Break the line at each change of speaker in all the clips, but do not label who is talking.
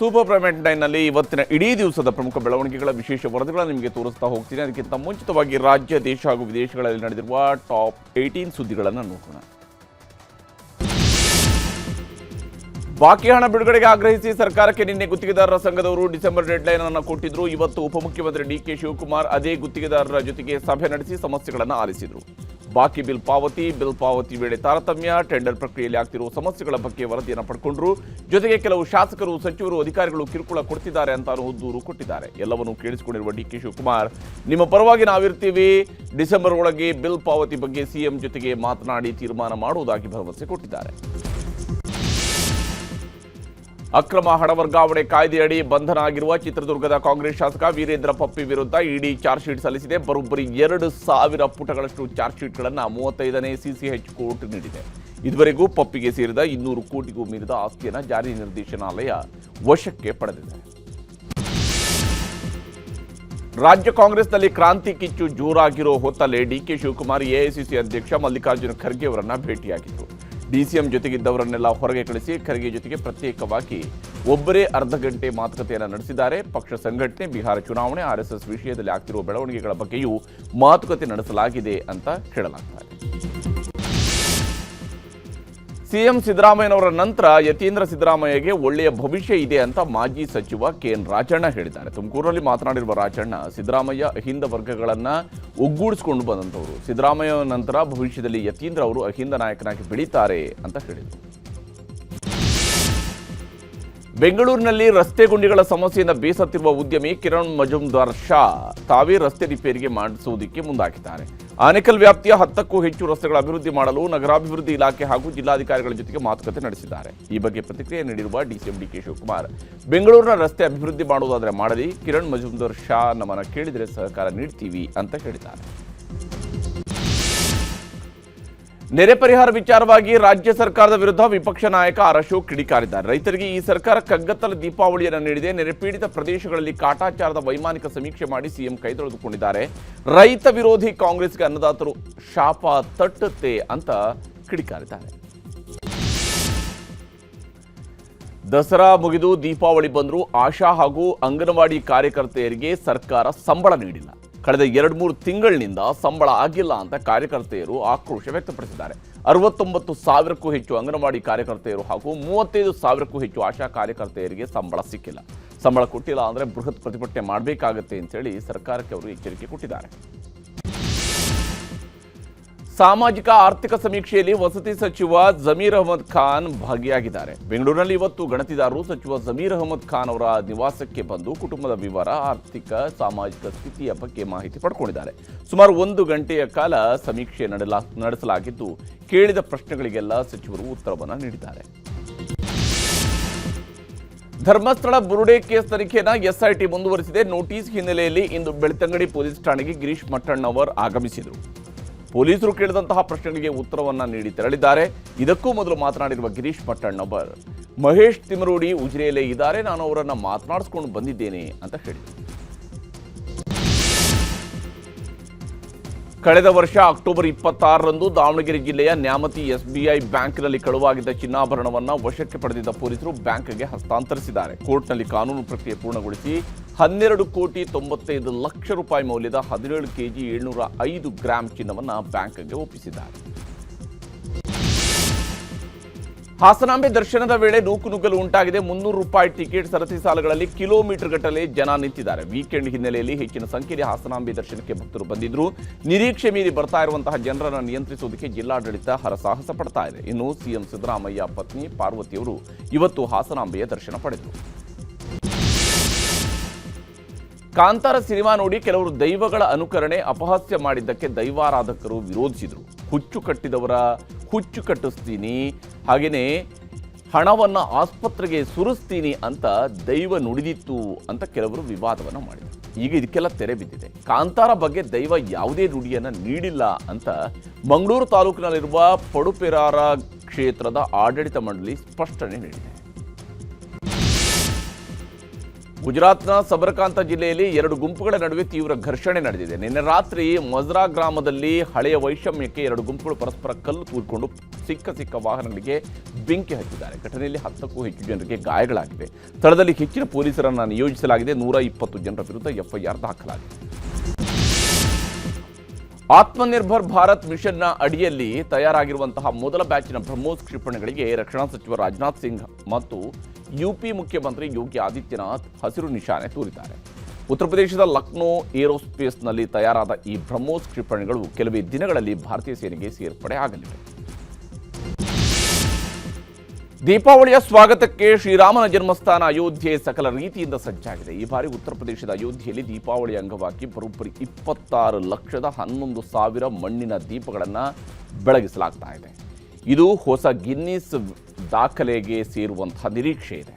Super primate ನೈನ್ನಲ್ಲಿ ಇವತ್ತಿನ ಇಡೀ ದಿವಸದ ಪ್ರಮುಖ ಬೆಳವಣಿಗೆಗಳ ವಿಶೇಷ ವರದಿಗಳನ್ನು ನಿಮಗೆ ತೋರಿಸ್ತಾ ಹೋಗ್ತೀನಿ. ಅದಕ್ಕಿಂತ ಮುಂಚಿತವಾಗಿ ರಾಜ್ಯ, ದೇಶ ಹಾಗೂ ವಿದೇಶಗಳಲ್ಲಿ ನಡೆದಿರುವ ಟಾಪ್ ಏಯ್ಟೀನ್ ಸುದ್ದಿಗಳನ್ನು ನೋಡೋಣ. ಬಾಕಿ ಹಣ ಬಿಡುಗಡೆಗೆ ಆಗ್ರಹಿಸಿ ಸರ್ಕಾರಕ್ಕೆ ನಿನ್ನೆ ಗುತ್ತಿಗೆದಾರರ ಸಂಘದವರು ಡಿಸೆಂಬರ್ ಡೆಡ್ಲೈನ್ ಅನ್ನು ಕೊಟ್ಟಿದ್ರು. ಇವತ್ತು ಉಪಮುಖ್ಯಮಂತ್ರಿ ಡಿ ಕೆ ಶಿವಕುಮಾರ್ ಅದೇ ಗುತ್ತಿಗೆದಾರರ ಜೊತೆಗೆ ಸಭೆ ನಡೆಸಿ ಸಮಸ್ಯೆಗಳನ್ನು ಆಲಿಸಿದರು. ಬಾಕಿ ಬಿಲ್ ಪಾವತಿ ಬಿಲ್ ಪಾವತಿ ವೇಳೆ ತಾರತಮ್ಯ, ಟೆಂಡರ್ ಪ್ರಕ್ರಿಯೆಯಲ್ಲಿ ಆಗ್ತಿರುವ ಸಮಸ್ಯೆಗಳ ಬಗ್ಗೆ ವರದಿಯನ್ನು ಪಡ್ಕೊಂಡ್ರು. ಜೊತೆಗೆ ಕೆಲವು ಶಾಸಕರು, ಸಚಿವರು, ಅಧಿಕಾರಿಗಳು ಕಿರುಕುಳ ಕೊಡ್ತಿದ್ದಾರೆ ಅಂತ ದೂರು ಕೊಟ್ಟಿದ್ದಾರೆ. ಎಲ್ಲವನ್ನೂ ಕೇಳಿಸಿಕೊಂಡಿರುವ ಡಿ ಕೆ ಶಿವಕುಮಾರ್, ನಿಮ್ಮ ಪರವಾಗಿ ನಾವಿರ್ತೀವಿ. ಡಿಸೆಂಬರ್ ಒಳಗೆ ಬಿಲ್ ಪಾವತಿ ಬಗ್ಗೆ ಸಿಎಂ ಜೊತೆಗೆ ಮಾತನಾಡಿ ತೀರ್ಮಾನ ಮಾಡುವುದಾಗಿ ಭರವಸೆ ಕೊಟ್ಟಿದ್ದಾರೆ. ಅಕ್ರಮ ಹಣ ವರ್ಗಾವಣೆ ಕಾಯ್ದೆಯಡಿ ಬಂಧನ ಆಗಿರುವ ಚಿತ್ರದುರ್ಗದ ಕಾಂಗ್ರೆಸ್ ಶಾಸಕ ವೀರೇಂದ್ರ ಪಪ್ಪಿ ವಿರುದ್ಧ ಇಡಿ ಚಾರ್ಜ್ ಶೀಟ್ ಸಲ್ಲಿಸಿದೆ. ಬರೋಬ್ಬರಿ ಎರಡು ಸಾವಿರ ಪುಟಗಳಷ್ಟು ಚಾರ್ಜ್ ಶೀಟ್ಗಳನ್ನು ಮೂವತ್ತೈದನೇ ಸಿಸಿಎಚ್ ಕೋರ್ಟ್ ನೀಡಿದೆ. ಇದುವರೆಗೂ ಪಪ್ಪಿಗೆ ಸೇರಿದ ಇನ್ನೂರು ಕೋಟಿಗೂ ಮೀರಿದ ಆಸ್ತಿಯನ್ನು ಜಾರಿ ನಿರ್ದೇಶನಾಲಯ ವಶಕ್ಕೆ ಪಡೆದಿದೆ. ರಾಜ್ಯ ಕಾಂಗ್ರೆಸ್ನಲ್ಲಿ ಕ್ರಾಂತಿ ಕಿಚ್ಚು ಜೋರಾಗಿರೋ ಹೊತ್ತಲ್ಲೇ ಡಿಕೆ ಶಿವಕುಮಾರ್ ಎಐಸಿಸಿ ಅಧ್ಯಕ್ಷ ಮಲ್ಲಿಕಾರ್ಜುನ ಖರ್ಗೆ ಅವರನ್ನು ಭೇಟಿಯಾಗಿದ್ರು. ಡಿಸಿಎಂ ಜೊತೆಗಿದ್ದವರನ್ನೆಲ್ಲ ಹೊರಗೆ ಕಳಿಸಿ ಖರ್ಗೆ ಜೊತೆಗೆ ಪ್ರತ್ಯೇಕವಾಗಿ ಒಬ್ಬರೇ ಅರ್ಧ ಗಂಟೆ ಮಾತುಕತೆಯನ್ನು ನಡೆಸಿದ್ದಾರೆ. ಪಕ್ಷ ಸಂಘಟನೆ, ಬಿಹಾರ ಚುನಾವಣೆ ಆರ್ಎಸ್ಎಸ್ ವಿಷಯದಲ್ಲಿ ಆಗ್ತಿರುವ ಬೆಳವಣಿಗೆಗಳ ಬಗ್ಗೆಯೂ ಮಾತುಕತೆ ನಡೆಸಲಾಗಿದೆ ಅಂತ ಹೇಳಲಾಗ್ತಾ ಸಿಎಂ ಸಿದ್ದರಾಮಯ್ಯನವರ ನಂತರ ಯತೀಂದ್ರ ಸಿದ್ದರಾಮಯ್ಯಗೆ ಒಳ್ಳೆಯ ಭವಿಷ್ಯ ಇದೆ ಅಂತ ಮಾಜಿ ಸಚಿವ ಕೆ ಎನ್ ರಾಜಣ್ಣ ಹೇಳಿದ್ದಾರೆ. ತುಮಕೂರಲ್ಲಿ ಮಾತನಾಡಿರುವ ರಾಜಣ್ಣ, ಸಿದ್ದರಾಮಯ್ಯ ಅಹಿಂದ ವರ್ಗಗಳನ್ನ ಒಗ್ಗೂಡಿಸಿಕೊಂಡು ಬಂದಂಥವರು. ಸಿದ್ದರಾಮಯ್ಯ ನಂತರ ಭವಿಷ್ಯದಲ್ಲಿ ಯತೀಂದ್ರ ಅವರು ಅಹಿಂದ ನಾಯಕನಾಗಿ ಬೆಳೀತಾರೆ ಅಂತ ಹೇಳಿದರು. ಬೆಂಗಳೂರಿನಲ್ಲಿ ರಸ್ತೆ ಗುಂಡಿಗಳ ಸಮಸ್ಯೆಯಿಂದ ಬೇಸತ್ತಿರುವ ಉದ್ಯಮಿ ಕಿರಣ್ ಮಜುಮ್ದಾರ್ ಶಾ ತಾವೇ ರಸ್ತೆ ರಿಪೇರಿಗೆ ಮಾಡಿಸುವುದಕ್ಕೆ ಮುಂದಾಗಿದ್ದಾರೆ. ಆನೇಕಲ್ ವ್ಯಾಪ್ತಿಯ ಹತ್ತಕ್ಕೂ ಹೆಚ್ಚು ರಸ್ತೆಗಳ ಅಭಿವೃದ್ಧಿ ಮಾಡಲು ನಗರಾಭಿವೃದ್ಧಿ ಇಲಾಖೆ ಹಾಗೂ ಜಿಲ್ಲಾಧಿಕಾರಿಗಳ ಜೊತೆಗೆ ಮಾತುಕತೆ ನಡೆಸಿದ್ದಾರೆ. ಈ ಬಗ್ಗೆ ಪ್ರತಿಕ್ರಿಯೆ ನೀಡಿರುವ ಡಿಸಿಎಂ ಡಿಕೆ ಶಿವಕುಮಾರ್. ಬೆಂಗಳೂರಿನ ರಸ್ತೆ ಅಭಿವೃದ್ಧಿ ಮಾಡುವುದಾದರೆ ಮಾಡಲಿ, ಕಿರಣ್ ಮಜುಮ್ದಾರ್ ಶಾ ನಮ್ಮನ್ನು ಕೇಳಿದರೆ ಸಹಕಾರ ನೀಡ್ತೀವಿ ಅಂತ ಹೇಳಿದ್ದಾರೆ. ನೆರೆ ಪರಿಹಾರ ವಿಚಾರವಾಗಿ ರಾಜ್ಯ ಸರ್ಕಾರದ ವಿರುದ್ಧ ವಿಪಕ್ಷ ನಾಯಕ ಅರಶು ಕಿಡಿಕಾರಿದ್ದಾರೆ. ರೈತರಿಗೆ ಈ ಸರ್ಕಾರ ಕಗ್ಗತ್ತಲ ದೀಪಾವಳಿಯನ್ನು ನೀಡಿದೆ. ನೆರೆ ಪೀಡಿತ ಪ್ರದೇಶಗಳಲ್ಲಿ ಕಾಟಾಚಾರದ ವೈಮಾನಿಕ ಸಮೀಕ್ಷೆ ಮಾಡಿ ಸಿಎಂ ಕೈತೊಳೆದುಕೊಂಡಿದ್ದಾರೆ ರೈತ ವಿರೋಧಿ ಕಾಂಗ್ರೆಸ್ಗೆ ಅನ್ನದಾತರು ಶಾಪ ತಟ್ಟುತ್ತೆ ಅಂತ ಕಿಡಿಕಾರಿದ್ದಾರೆ. ದಸರಾ ಮುಗಿದು ದೀಪಾವಳಿ ಬಂದರೂ ಆಶಾ ಹಾಗೂ ಅಂಗನವಾಡಿ ಕಾರ್ಯಕರ್ತೆಯರಿಗೆ ಸರ್ಕಾರ ಸಂಬಳ ನೀಡಿಲ್ಲ. ಕಳೆದ ಎರಡು ಮೂರು ತಿಂಗಳಿನಿಂದ ಸಂಬಳ ಆಗಿಲ್ಲ ಅಂತ ಕಾರ್ಯಕರ್ತೆಯರು ಆಕ್ರೋಶ ವ್ಯಕ್ತಪಡಿಸಿದ್ದಾರೆ. ಅರವತ್ತೊಂಬತ್ತು ಸಾವಿರಕ್ಕೂ ಹೆಚ್ಚು ಅಂಗನವಾಡಿ ಕಾರ್ಯಕರ್ತೆಯರು ಹಾಗೂ ಮೂವತ್ತೈದು ಸಾವಿರಕ್ಕೂ ಹೆಚ್ಚು ಆಶಾ ಕಾರ್ಯಕರ್ತೆಯರಿಗೆ ಸಂಬಳ ಸಿಕ್ಕಿಲ್ಲ. ಸಂಬಳ ಕೊಟ್ಟಿಲ್ಲ ಅಂದರೆ ಬೃಹತ್ ಪ್ರತಿಭಟನೆ ಮಾಡಬೇಕಾಗತ್ತೆ ಅಂತೇಳಿ ಸರ್ಕಾರಕ್ಕೆ ಅವರು ಎಚ್ಚರಿಕೆ ಕೊಟ್ಟಿದ್ದಾರೆ. ಸಾಮಾಜಿಕ ಆರ್ಥಿಕ ಸಮೀಕ್ಷೆಯಲ್ಲಿ ವಸತಿ ಸಚಿವ ಜಮೀರ್ ಅಹಮದ್ ಖಾನ್ ಭಾಗಿಯಾಗಿದ್ದಾರೆ. ಬೆಂಗಳೂರಿನಲ್ಲಿ ಇವತ್ತು ಗಣತಿದಾರರು ಸಚಿವ ಜಮೀರ್ ಅಹಮದ್ ಖಾನ್ ಅವರ ನಿವಾಸಕ್ಕೆ ಬಂದು ಕುಟುಂಬದ ವಿವರ, ಆರ್ಥಿಕ, ಸಾಮಾಜಿಕ ಸ್ಥಿತಿಯ ಬಗ್ಗೆ ಮಾಹಿತಿ ಪಡ್ಕೊಂಡಿದ್ದಾರೆ. ಸುಮಾರು ಒಂದು ಗಂಟೆಯ ಕಾಲ ಸಮೀಕ್ಷೆ ನಡೆಸಲಾಗಿದ್ದು, ಕೇಳಿದ ಪ್ರಶ್ನೆಗಳಿಗೆಲ್ಲ ಸಚಿವರು ಉತ್ತರವನ್ನು ನೀಡಿದ್ದಾರೆ. ಧರ್ಮಸ್ಥಳ ಬುರುಡೆ ಕೇಸ್ ತನಿಖೆಯನ್ನು ಎಸ್ಐಟಿ ಮುಂದುವರಿಸಿದೆ. ನೋಟಿಸ್ ಹಿನ್ನೆಲೆಯಲ್ಲಿ ಇಂದು ಬೆಳ್ತಂಗಡಿ ಪೊಲೀಸ್ ಠಾಣೆಗೆ ಗಿರೀಶ್ ಮಟ್ಟಣ್ಣವರ್ ಆಗಮಿಸಿದರು. ಪೊಲೀಸರು ಕೇಳಿದಂತಹ ಪ್ರಶ್ನೆಗಳಿಗೆ ಉತ್ತರವನ್ನ ನೀಡಿ ತೆರಳಿದ್ದಾರೆ. ಇದಕ್ಕೂ ಮೊದಲು ಮಾತನಾಡಿರುವ ಗಿರೀಶ್ ಪಟ್ಟಣ್ಣೊಬ್ಬರ್ ಮಹೇಶ್ ತಿಮರೋಡಿ ಉಜಿರೆಯಲ್ಲೇ ಇದ್ದಾರೆ. ನಾನು ಅವರನ್ನ ಮಾತನಾಡಿಸ್ಕೊಂಡು ಬಂದಿದ್ದೇನೆ ಅಂತ ಹೇಳಿದರು. ಕಳೆದ ವರ್ಷ ಅಕ್ಟೋಬರ್ ಇಪ್ಪತ್ತಾರರಂದು ದಾವಣಗೆರೆ ಜಿಲ್ಲೆಯ ನ್ಯಾಮತಿ ಎಸ್ಬಿಐ ಬ್ಯಾಂಕ್ನಲ್ಲಿ ಕಳುವಾಗಿದ್ದ ಚಿನ್ನಾಭರಣವನ್ನು ವಶಕ್ಕೆ ಪಡೆದಿದ್ದ ಪೊಲೀಸರು ಬ್ಯಾಂಕ್ಗೆ ಹಸ್ತಾಂತರಿಸಿದ್ದಾರೆ. ಕೋರ್ಟ್ನಲ್ಲಿ ಕಾನೂನು ಪ್ರಕ್ರಿಯೆ ಪೂರ್ಣಗೊಳಿಸಿ ಹನ್ನೆರಡು ಕೋಟಿ ತೊಂಬತ್ತೈದು ಲಕ್ಷ ರೂಪಾಯಿ ಮೌಲ್ಯದ ಹದಿನೇಳು ಕೆಜಿ ಏಳ್ನೂರ ಐದು ಗ್ರಾಂ ಚಿನ್ನವನ್ನು ಬ್ಯಾಂಕ್ಗೆ ಒಪ್ಪಿಸಿದ್ದಾರೆ. ಹಾಸನಾಂಬೆ ದರ್ಶನದ ವೇಳೆ ನೂಕುನುಗ್ಗಲು ಉಂಟಾಗಿದೆ. ಮುನ್ನೂರು ರೂಪಾಯಿ ಟಿಕೆಟ್ ಸರತಿ ಸಾಲುಗಳಲ್ಲಿ ಕಿಲೋಮೀಟರ್ ಗಟ್ಟಲೆ ಜನ ನಿಂತಿದ್ದಾರೆ. ವೀಕೆಂಡ್ ಹಿನ್ನೆಲೆಯಲ್ಲಿ ಹೆಚ್ಚಿನ ಸಂಖ್ಯೆಯಲ್ಲಿ ಹಾಸನಾಂಬೆ ದರ್ಶನಕ್ಕೆ ಭಕ್ತರು ಬಂದಿದ್ರು. ನಿರೀಕ್ಷೆ ಮೀರಿ ಬರ್ತಾ ಇರುವಂತಹ ಜನರನ್ನು ನಿಯಂತ್ರಿಸುವುದಕ್ಕೆ ಜಿಲ್ಲಾಡಳಿತ ಹರಸಾಹಸ ಪಡ್ತಾ ಇದೆ. ಇನ್ನು ಸಿಎಂ ಸಿದ್ದರಾಮಯ್ಯ ಪತ್ನಿ ಪಾರ್ವತಿಯವರು ಇವತ್ತು ಹಾಸನಾಂಬೆಯ ದರ್ಶನ ಪಡೆದರು. ಕಾಂತಾರ ಸಿನಿಮಾ ನೋಡಿ ಕೆಲವರು ದೈವಗಳ ಅನುಕರಣೆ ಅಪಹಾಸ್ಯ ಮಾಡಿದ್ದಕ್ಕೆ ದೈವಾರಾಧಕರು ವಿರೋಧಿಸಿದರು. ಹುಚ್ಚು ಕಟ್ಟಿದವರ ಹುಚ್ಚು ಕಟ್ಟಿಸ್ತೀನಿ ಹಾಗೆಯೇ ಹಣವನ್ನು ಆಸ್ಪತ್ರೆಗೆ ಸುರಿಸ್ತೀನಿ ಅಂತ ದೈವ ನುಡಿದಿತ್ತು ಅಂತ ಕೆಲವರು ವಿವಾದವನ್ನು ಮಾಡಿದರು. ಈಗ ಇದಕ್ಕೆಲ್ಲ ತೆರೆ ಬಿದ್ದಿದೆ. ಕಾಂತಾರ ಬಗ್ಗೆ ದೈವ ಯಾವುದೇ ನುಡಿಯನ್ನು ನೀಡಿಲ್ಲ ಅಂತ ಮಂಗಳೂರು ತಾಲೂಕಿನಲ್ಲಿರುವ ಪಡುಪೆರಾರ ಕ್ಷೇತ್ರದ ಆಡಳಿತ ಮಂಡಳಿ ಸ್ಪಷ್ಟನೆ ನೀಡಿದೆ. ಗುಜರಾತ್ನ ಸಬರಕಾಂತ ಜಿಲ್ಲೆಯಲ್ಲಿ ಎರಡು ಗುಂಪುಗಳ ನಡುವೆ ತೀವ್ರ ಘರ್ಷಣೆ ನಡೆದಿದೆ. ನಿನ್ನೆ ರಾತ್ರಿ ಮಜ್ರಾ ಗ್ರಾಮದಲ್ಲಿ ಹಳೆಯ ವೈಷಮ್ಯಕ್ಕೆ ಎರಡು ಗುಂಪುಗಳು ಪರಸ್ಪರ ಕಲ್ಲು ತೂರಿಕೊಂಡು ಸಿಕ್ಕ ಸಿಕ್ಕ ವಾಹನಗಳಿಗೆ ಬೆಂಕಿ ಹಚ್ಚಿದ್ದಾರೆ. ಘಟನೆಯಲ್ಲಿ ಹತ್ತಕ್ಕೂ ಹೆಚ್ಚು ಜನರಿಗೆ ಗಾಯಗಳಾಗಿವೆ. ಸ್ಥಳದಲ್ಲಿ ಹೆಚ್ಚಿನ ಪೊಲೀಸರನ್ನು ನಿಯೋಜಿಸಲಾಗಿದೆ. ನೂರ ಇಪ್ಪತ್ತು ಜನರ ವಿರುದ್ಧ ಎಫ್ಐಆರ್ ದಾಖಲಾಗಿದೆ. ಆತ್ಮನಿರ್ಭರ್ ಭಾರತ್ ಮಿಷನ್ನ ಅಡಿಯಲ್ಲಿ ತಯಾರಾಗಿರುವಂತಹ ಮೊದಲ ಬ್ಯಾಚಿನ ಬ್ರಹ್ಮೋಸ್ ಕ್ಷಿಪಣಿಗಳಿಗೆ ರಕ್ಷಣಾ ಸಚಿವ ರಾಜನಾಥ್ ಸಿಂಗ್ ಮತ್ತು ಯುಪಿ ಮುಖ್ಯಮಂತ್ರಿ ಯೋಗಿ ಆದಿತ್ಯನಾಥ್ ಹಸಿರು ನಿಶಾನೆ ತೋರಿದ್ದಾರೆ. ಉತ್ತರ ಪ್ರದೇಶದ ಲಕ್ನೋ ಏರೋಸ್ಪೇಸ್ನಲ್ಲಿ ತಯಾರಾದ ಈ ಬ್ರಹ್ಮೋಸ್ ಕ್ಷಿಪಣಿಗಳು ಕೆಲವೇ ದಿನಗಳಲ್ಲಿ ಭಾರತೀಯ ಸೇನೆಗೆ ಸೇರ್ಪಡೆ ಆಗಲಿವೆ ದೀಪಾವಳಿಯ ಸ್ವಾಗತಕ್ಕೆ ಶ್ರೀರಾಮನ ಜನ್ಮಸ್ಥಾನ ಅಯೋಧ್ಯೆ ಸಕಲ ರೀತಿಯಿಂದ ಸಜ್ಜಾಗಿದೆ. ಈ ಬಾರಿ ಉತ್ತರ ಪ್ರದೇಶದ ಅಯೋಧ್ಯೆಯಲ್ಲಿ ದೀಪಾವಳಿ ಅಂಗವಾಗಿ ಬರೋಬ್ಬರಿ ಇಪ್ಪತ್ತಾರು ಲಕ್ಷದ ಹನ್ನೊಂದು ಸಾವಿರ ಮಣ್ಣಿನ ದೀಪಗಳನ್ನು ಬೆಳಗಿಸಲಾಗ್ತಾ ಇದೆ. ಇದು ಹೊಸ ಗಿನ್ನಿಸ್ ದಾಖಲೆಗೆ ಸೇರುವಂತಹ ನಿರೀಕ್ಷೆ ಇದೆ.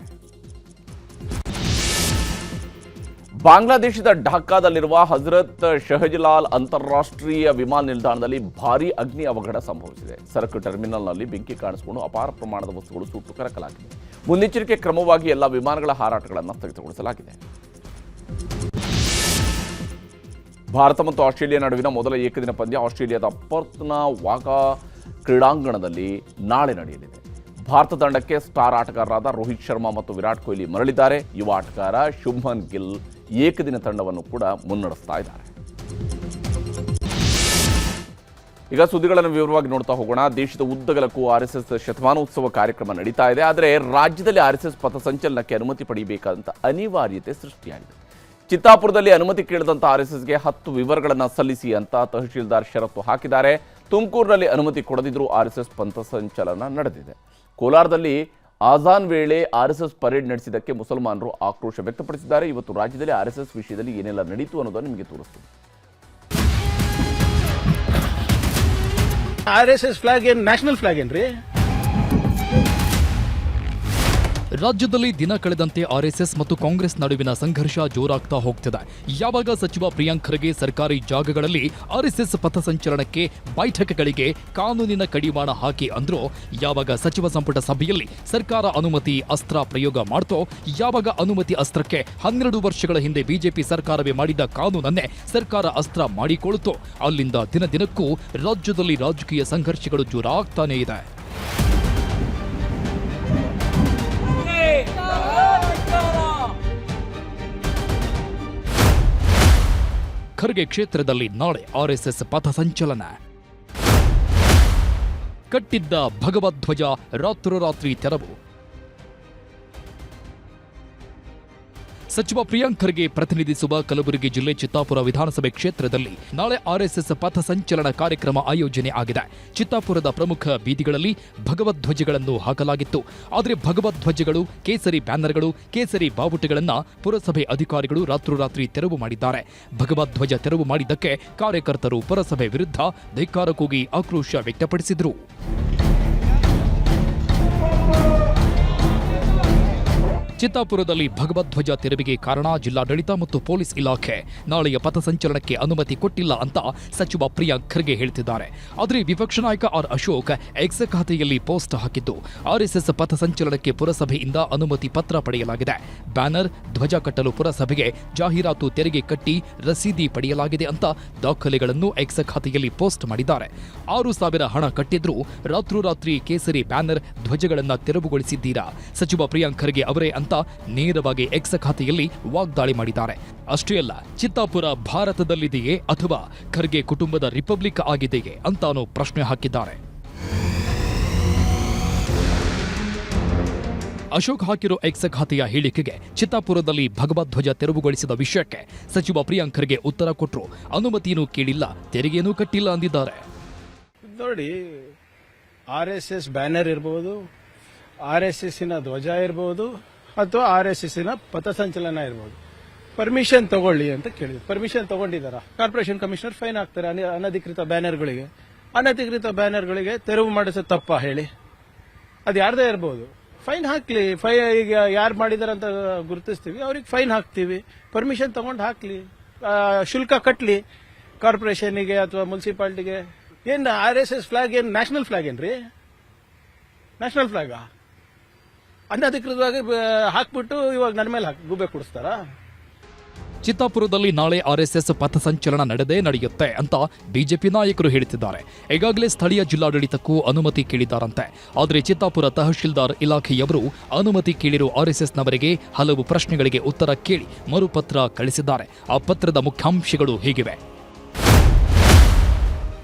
ಬಾಂಗ್ಲಾದೇಶದ ಢಾಕಾದಲ್ಲಿರುವ ಹಜರತ್ ಶಹಜಲಾಲ್ ಅಂತಾರಾಷ್ಟ್ರೀಯ ವಿಮಾನ ನಿಲ್ದಾಣದಲ್ಲಿ ಭಾರೀ ಅಗ್ನಿ ಅವಘಡ ಸಂಭವಿಸಿದೆ. ಸರಕು ಟರ್ಮಿನಲ್ನಲ್ಲಿ ಬೆಂಕಿ ಕಾಣಿಸಿಕೊಂಡು ಅಪಾರ ಪ್ರಮಾಣದ ವಸ್ತುಗಳು ಸುಟ್ಟು ಕರಕಲಾಗಿದೆ. ಮುನ್ನೆಚ್ಚರಿಕೆ ಕ್ರಮವಾಗಿ ಎಲ್ಲ ವಿಮಾನಗಳ ಹಾರಾಟಗಳನ್ನು ಸ್ಥಗಿತಗೊಳಿಸಲಾಗಿದೆ. ಭಾರತ ಮತ್ತು ಆಸ್ಟ್ರೇಲಿಯಾ ನಡುವಿನ ಮೊದಲ ಏಕದಿನ ಪಂದ್ಯ ಆಸ್ಟ್ರೇಲಿಯಾದ ಪರ್ತ್ನ ವಾಕಾ ಕ್ರೀಡಾಂಗಣದಲ್ಲಿ ನಾಳೆ ನಡೆಯಲಿದೆ. ಭಾರತ ತಂಡಕ್ಕೆ ಸ್ಟಾರ್ ಆಟಗಾರರಾದ ರೋಹಿತ್ ಶರ್ಮಾ ಮತ್ತು ವಿರಾಟ್ ಕೊಹ್ಲಿ ಮರಳಿದ್ದಾರೆ. ಯುವ ಆಟಗಾರ ಶುಭ್ಮನ್ ಗಿಲ್ ಏಕದಿನ ತಂಡವನ್ನು ಕೂಡ ಮುನ್ನಡೆಸ್ತಾ ಇದ್ದಾರೆ. ಈಗ ಸುದ್ದಿಗಳನ್ನು ವಿವರವಾಗಿ ನೋಡ್ತಾ ಹೋಗೋಣ. ದೇಶದ ಉದ್ದಗಲಕ್ಕೂ ಆರ್ ಎಸ್ ಎಸ್ ಶತಮಾನೋತ್ಸವ ಕಾರ್ಯಕ್ರಮ ನಡೀತಾ ಇದೆ. ಆದರೆ ರಾಜ್ಯದಲ್ಲಿ ಆರ್ ಎಸ್ ಎಸ್ ಪಥಸಂಚಲನಕ್ಕೆ ಅನುಮತಿ ಪಡೆಯಬೇಕಾದಂಥ ಅನಿವಾರ್ಯತೆ ಸೃಷ್ಟಿಯಾಗಿದೆ. ಚಿತ್ತಾಪುರದಲ್ಲಿ ಅನುಮತಿ ಕೇಳಿದಂಥ ಆರ್ ಎಸ್ ಎಸ್ಗೆ ಹತ್ತು ವಿವರಗಳನ್ನು ಸಲ್ಲಿಸಿ ಅಂತ ತಹಶೀಲ್ದಾರ್ ಷರತ್ತು ಹಾಕಿದ್ದಾರೆ. ತುಮಕೂರಿನಲ್ಲಿ ಅನುಮತಿ ಕೊಡದಿದ್ದರೂ ಆರ್ ಎಸ್ ಎಸ್ ಪಥಸಂಚಲನ ನಡೆದಿದೆ. ಕೋಲಾರದಲ್ಲಿ ಆಜಾನ್ ವೇಳೆ ಆರ್ ಎಸ್ ಎಸ್ ಪರೇಡ್ ನಡೆಸಿದ್ದಕ್ಕೆ ಮುಸಲ್ಮಾನರು ಆಕ್ರೋಶ ವ್ಯಕ್ತಪಡಿಸಿದ್ದಾರೆ. ಇವತ್ತು ರಾಜ್ಯದಲ್ಲಿ ಆರ್ ಎಸ್ ಎಸ್ ವಿಷಯದಲ್ಲಿ ಏನೆಲ್ಲ ನಡೀತು ಅನ್ನೋದನ್ನು ನಿಮಗೆ ತೋರಿಸ್ತೀನಿ.
ಆರ್ ಎಸ್ ಎಸ್ ಫ್ಲಾಗ್ ಏನ್ ನ್ಯಾಷನಲ್ ಫ್ಲಾಗ್ ಏನ್ರಿ?
ರಾಜ್ಯದಲ್ಲಿ ದಿನ ಕಳೆದಂತೆ ಆರ್ಎಸ್ಎಸ್ ಮತ್ತು ಕಾಂಗ್ರೆಸ್ ನಡುವಿನ ಸಂಘರ್ಷ ಜೋರಾಗ್ತಾ ಹೋಗ್ತಿದೆ. ಯಾವಾಗ ಸಚಿವ ಪ್ರಿಯಾಂಕ್ ಖರ್ಗೆ ಸರ್ಕಾರಿ ಜಾಗಗಳಲ್ಲಿ ಆರ್ಎಸ್ಎಸ್ ಪಥಸಂಚಲನಕ್ಕೆ ಬೈಠಕಗಳಿಗೆ ಕಾನೂನಿನ ಕಡಿವಾಣ ಹಾಕಿ ಅಂದ್ರೋ, ಯಾವಾಗ ಸಚಿವ ಸಂಪುಟ ಸಭೆಯಲ್ಲಿ ಸರ್ಕಾರ ಅನುಮತಿ ಅಸ್ತ್ರ ಪ್ರಯೋಗ ಮಾಡ್ತೋ, ಯಾವಾಗ ಅನುಮತಿ ಅಸ್ತ್ರಕ್ಕೆ ಹನ್ನೆರಡು ವರ್ಷಗಳ ಹಿಂದೆ ಬಿಜೆಪಿ ಸರ್ಕಾರವೇ ಮಾಡಿದ ಕಾನೂನನ್ನೇ ಸರ್ಕಾರ ಅಸ್ತ್ರ ಮಾಡಿಕೊಳ್ಳುತ್ತೋ ಅಲ್ಲಿಂದ ದಿನ ದಿನಕ್ಕೂ ರಾಜ್ಯದಲ್ಲಿ ರಾಜಕೀಯ ಸಂಘರ್ಷಗಳು ಜೋರಾಗ್ತಾನೇ ಇದೆ. ಖರ್ಗೆ ಕ್ಷೇತ್ರದಲ್ಲಿ ನಾಳೆ ಆರ್ಎಸ್ಎಸ್ ಪಥಸಂಚಲನ ಕಟ್ಟಿದ್ದ ಭಗವಧ್ವಜ ರಾತ್ರೋರಾತ್ರಿ ತೆರವು. ಸಚಿವ ಪ್ರಿಯಾಂಕ್ ಖರ್ಗೆ ಪ್ರತಿನಿಧಿಸುವ ಕಲಬುರಗಿ ಜಿಲ್ಲೆ ಚಿತ್ತಾಪುರ ವಿಧಾನಸಭೆ ಕ್ಷೇತ್ರದಲ್ಲಿ ನಾಳೆ ಆರ್ಎಸ್ಎಸ್ ಪಥಸಂಚಲನ ಕಾರ್ಯಕ್ರಮ ಆಯೋಜನೆ ಆಗಿದೆ. ಚಿತ್ತಾಪುರದ ಪ್ರಮುಖ ಬೀದಿಗಳಲ್ಲಿ ಭಗವದ್ಧ್ವಜಗಳನ್ನು ಹಾಕಲಾಗಿತ್ತು. ಆದರೆ ಭಗವದ್ಧ್ವಜಗಳು ಕೇಸರಿ ಬ್ಯಾನರ್ಗಳು, ಕೇಸರಿ ಬಾವುಟಗಳನ್ನು ಪುರಸಭೆ ಅಧಿಕಾರಿಗಳು ರಾತ್ರೋರಾತ್ರಿ ತೆರವು ಮಾಡಿದ್ದಾರೆ. ಭಗವಧ್ವಜ ತೆರವು ಮಾಡಿದ್ದಕ್ಕೆ ಕಾರ್ಯಕರ್ತರು ಪುರಸಭೆ ವಿರುದ್ಧ ಧಿಕ್ಕಾರ ಕೂಗಿ ಆಕ್ರೋಶ ವ್ಯಕ್ತಪಡಿಸಿದರು. ಚಿತ್ತಾಪುರದಲ್ಲಿ ಧ್ವಜ ತೆರವಿಗೆ ಕಾರಣ ಜಿಲ್ಲಾಡಳಿತ ಮತ್ತು ಪೊಲೀಸ್ ಇಲಾಖೆ. ನಾಳೆಯ ಪಥಸಂಚಲನಕ್ಕೆ ಅನುಮತಿ ಕೊಟ್ಟಿಲ್ಲ ಅಂತ ಸಚಿವ ಪ್ರಿಯಾಂಕ್ ಖರ್ಗೆ ಹೇಳ್ತಿದ್ದಾರೆ. ಆದರೆ ವಿಪಕ್ಷ ನಾಯಕ ಆರ್ ಅಶೋಕ್ ಎಕ್ಸ್ ಖಾತೆಯಲ್ಲಿ ಪೋಸ್ಟ್ ಹಾಕಿದ್ದು ಆರ್ಎಸ್ಎಸ್ ಪಥಸಂಚಲನಕ್ಕೆ ಪುರಸಭೆಯಿಂದ ಅನುಮತಿ ಪತ್ರ ಪಡೆಯಲಾಗಿದೆ. ಬ್ಯಾನರ್, ಧ್ವಜ ಕಟ್ಟಲು ಪುರಸಭೆಗೆ ಜಾಹೀರಾತು ತೆರಿಗೆ ಕಟ್ಟಿ ರಸೀದಿ ಪಡೆಯಲಾಗಿದೆ ಅಂತ ದಾಖಲೆಗಳನ್ನು ಎಕ್ಸ್ ಖಾತೆಯಲ್ಲಿ ಪೋಸ್ಟ್ ಮಾಡಿದ್ದಾರೆ. ಆರು ಸಾವಿರ ಹಣ ಕಟ್ಟಿದ್ರೂ ರಾತ್ರೋರಾತ್ರಿ ಕೇಸರಿ ಬ್ಯಾನರ್ ಧ್ವಜಗಳನ್ನು ತೆರವುಗೊಳಿಸಿದ್ದೀರಾ? ಸಚಿವ ಪ್ರಿಯಾಂಕ್ ಖರ್ಗೆ ಅವರೇ ಅಂತ ನೇರವಾಗಿ ಎಕ್ಸ್ ಖಾತೆಯಲ್ಲಿ ವಾಗ್ದಾಳಿ ಮಾಡಿದ್ದಾರೆ. ಅಷ್ಟೇ ಅಲ್ಲ, ಚಿತ್ತಾಪುರ ಭಾರತದಲ್ಲಿದೆಯೇ ಅಥವಾ ಖರ್ಗೆ ಕುಟುಂಬದ ರಿಪಬ್ಲಿಕ್ ಆಗಿದೆಯೇ ಅಂತಾನು ಪ್ರಶ್ನೆ ಹಾಕಿದ್ದಾರೆ. ಅಶೋಕ್ ಹಾಕಿರೋ ಎಕ್ಸ್ ಖಾತೆಯ ಹೇಳಿಕೆಗೆ ಚಿತ್ತಾಪುರದಲ್ಲಿ ಧ್ವಜ ತೆರವುಗೊಳಿಸಿದ ವಿಷಯಕ್ಕೆ ಸಚಿವ ಪ್ರಿಯಾಂಕ್ ಖರ್ಗೆ ಉತ್ತರ ಕೊಟ್ಟರು ಅನುಮತಿಯೂ ಕೇಳಿಲ್ಲ, ತೆರಿಗೆನೂ ಕಟ್ಟಿಲ್ಲ ಅಂದಿದ್ದಾರೆ.
ನೋಡಿ ಆರ್ ಎಸ್ ಎಸ್ ಬ್ಯಾನರ್ ಇರಬಹುದು ಆರ್ ಎಸ್ ಎಸ್ಸಿನ ಧ್ವಜ ಇರಬಹುದು ಅಥವಾ ಆರ್ ಎಸ್ ಎಸ್ನ ಪಥಸಂಚಲನ ಇರಬಹುದು ಪರ್ಮಿಷನ್ ತಗೊಳ್ಳಿ ಅಂತ ಕೇಳಿದ್ರು. ಪರ್ಮಿಷನ್ ತಗೊಂಡಿದ್ದಾರಾ? ಕಾರ್ಪೊರೇಷನ್ ಕಮಿಷನರ್ ಫೈನ್ ಹಾಕ್ತಾರೆ ಅನಧಿಕೃತ ಬ್ಯಾನರ್ಗಳಿಗೆ. ಅನಧಿಕೃತ ಬ್ಯಾನರ್ಗಳಿಗೆ ತೆರವು ಮಾಡಿಸೋ ತಪ್ಪ ಹೇಳಿ. ಅದು ಯಾರ್ದೇ ಇರಬಹುದು ಫೈನ್ ಹಾಕ್ಲಿ. ಫೈ ಈಗ ಯಾರು ಮಾಡಿದಾರೆ ಅಂತ ಗುರುತಿಸ್ತೀವಿ. ಅವ್ರಿಗೆ ಫೈನ್ ಹಾಕ್ತೀವಿ. ಪರ್ಮಿಷನ್ ತಗೊಂಡು ಹಾಕ್ಲಿ. ಶುಲ್ಕ ಕಟ್ಲಿ. ಕಾರ್ಪೊರೇಷನ್ಗೆ ಅಥವಾ ಮುನ್ಸಿಪಾಲ್ಟಿಗೆ ಏನು ಆರ್ ಎಸ್ ಎಸ್ ಫ್ಲಾಗ್ ಏನ್ ನ್ಯಾಷನಲ್ ಫ್ಲಾಗ್ ಏನ್ರಿ? ನ್ಯಾಷನಲ್ ಫ್ಲಾಗಾ ಅನಧಿಕೃತವಾಗಿ ಹಾಕ್ಬಿಟ್ಟು ಇವಾಗ ನನ್ನ ಮೇಲೆ ಹಾಕಿ ಕುಡಿಸ್ತಾರ?
ಚಿತ್ತಾಪುರದಲ್ಲಿ ನಾಳೆ ಆರ್ಎಸ್ಎಸ್ ಪಥಸಂಚಲನ ನಡೆದೇ ನಡೆಯುತ್ತೆ ಅಂತ ಬಿಜೆಪಿ ನಾಯಕರು ಹೇಳುತ್ತಿದ್ದಾರೆ. ಈಗಾಗಲೇ ಸ್ಥಳೀಯ ಜಿಲ್ಲಾಡಳಿತಕ್ಕೂ ಅನುಮತಿ ಕೇಳಿದ್ದಾರಂತೆ. ಆದರೆ ಚಿತ್ತಾಪುರ ತಹಶೀಲ್ದಾರ್ ಇಲಾಖೆಯವರು ಅನುಮತಿ ಕೇಳಿರುವ ಆರ್ಎಸ್ಎಸ್ನವರಿಗೆ ಹಲವು ಪ್ರಶ್ನೆಗಳಿಗೆ ಉತ್ತರ ಕೇಳಿ ಮರುಪತ್ರ ಕಳಿಸಿದ್ದಾರೆ. ಆ ಪತ್ರದ ಮುಖ್ಯಾಂಶಗಳು ಹೀಗಿವೆ.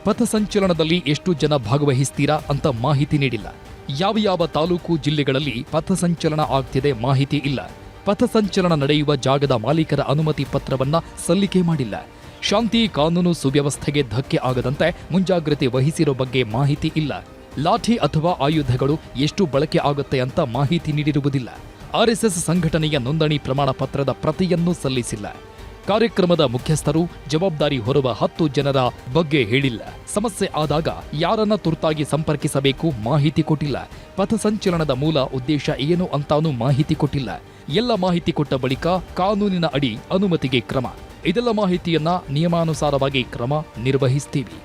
ಪಥಸಂಚಲನದಲ್ಲಿ ಎಷ್ಟು ಜನ ಭಾಗವಹಿಸ್ತೀರಾ ಅಂತ ಮಾಹಿತಿ ನೀಡಿಲ್ಲ. ಯಾವ ಯಾವ ತಾಲೂಕು ಜಿಲ್ಲೆಗಳಲ್ಲಿ ಪಥಸಂಚಲನ ಆಗ್ತಿದೆ ಮಾಹಿತಿ ಇಲ್ಲ. ಪಥಸಂಚಲನ ನಡೆಯುವ ಜಾಗದ ಮಾಲೀಕರ ಅನುಮತಿ ಪತ್ರವನ್ನ ಸಲ್ಲಿಕೆ ಮಾಡಿಲ್ಲ. ಶಾಂತಿ ಕಾನೂನು ಸುವ್ಯವಸ್ಥೆಗೆ ಧಕ್ಕೆ ಆಗದಂತೆ ಮುಂಜಾಗ್ರತೆ ವಹಿಸಿರೋ ಬಗ್ಗೆ ಮಾಹಿತಿ ಇಲ್ಲ. ಲಾಠಿ ಅಥವಾ ಆಯುಧಗಳು ಎಷ್ಟು ಬಳಕೆ ಆಗುತ್ತೆ ಅಂತ ಮಾಹಿತಿ ನೀಡಿರುವುದಿಲ್ಲ. ಆರ್ಎಸ್ಎಸ್ ಸಂಘಟನೆಯ ನೋಂದಣಿ ಪ್ರಮಾಣ ಪತ್ರದ ಪ್ರತಿಯನ್ನೂ ಸಲ್ಲಿಸಿಲ್ಲ. ಕಾರ್ಯಕ್ರಮದ ಮುಖ್ಯಸ್ಥರು ಜವಾಬ್ದಾರಿ ಹೊರುವ ಹತ್ತು ಜನರ ಬಗ್ಗೆ ಹೇಳಿಲ್ಲ. ಸಮಸ್ಯೆ ಆದಾಗ ಯಾರನ್ನ ತುರ್ತಾಗಿ ಸಂಪರ್ಕಿಸಬೇಕು ಮಾಹಿತಿ ಕೊಟ್ಟಿಲ್ಲ. ಪಥಸಂಚಲನದ ಮೂಲ ಉದ್ದೇಶ ಏನು ಅಂತಾನೂ ಮಾಹಿತಿ ಕೊಟ್ಟಿಲ್ಲ. ಎಲ್ಲ ಮಾಹಿತಿ ಕೊಟ್ಟ ಬಳಿಕ ಕಾನೂನಿನ ಅಡಿ ಅನುಮತಿಗೆ ಕ್ರಮ. ಇದೆಲ್ಲ ಮಾಹಿತಿಯನ್ನ ನಿಯಮಾನುಸಾರವಾಗಿ ಕ್ರಮ ನಿರ್ವಹಿಸ್ತೀವಿ.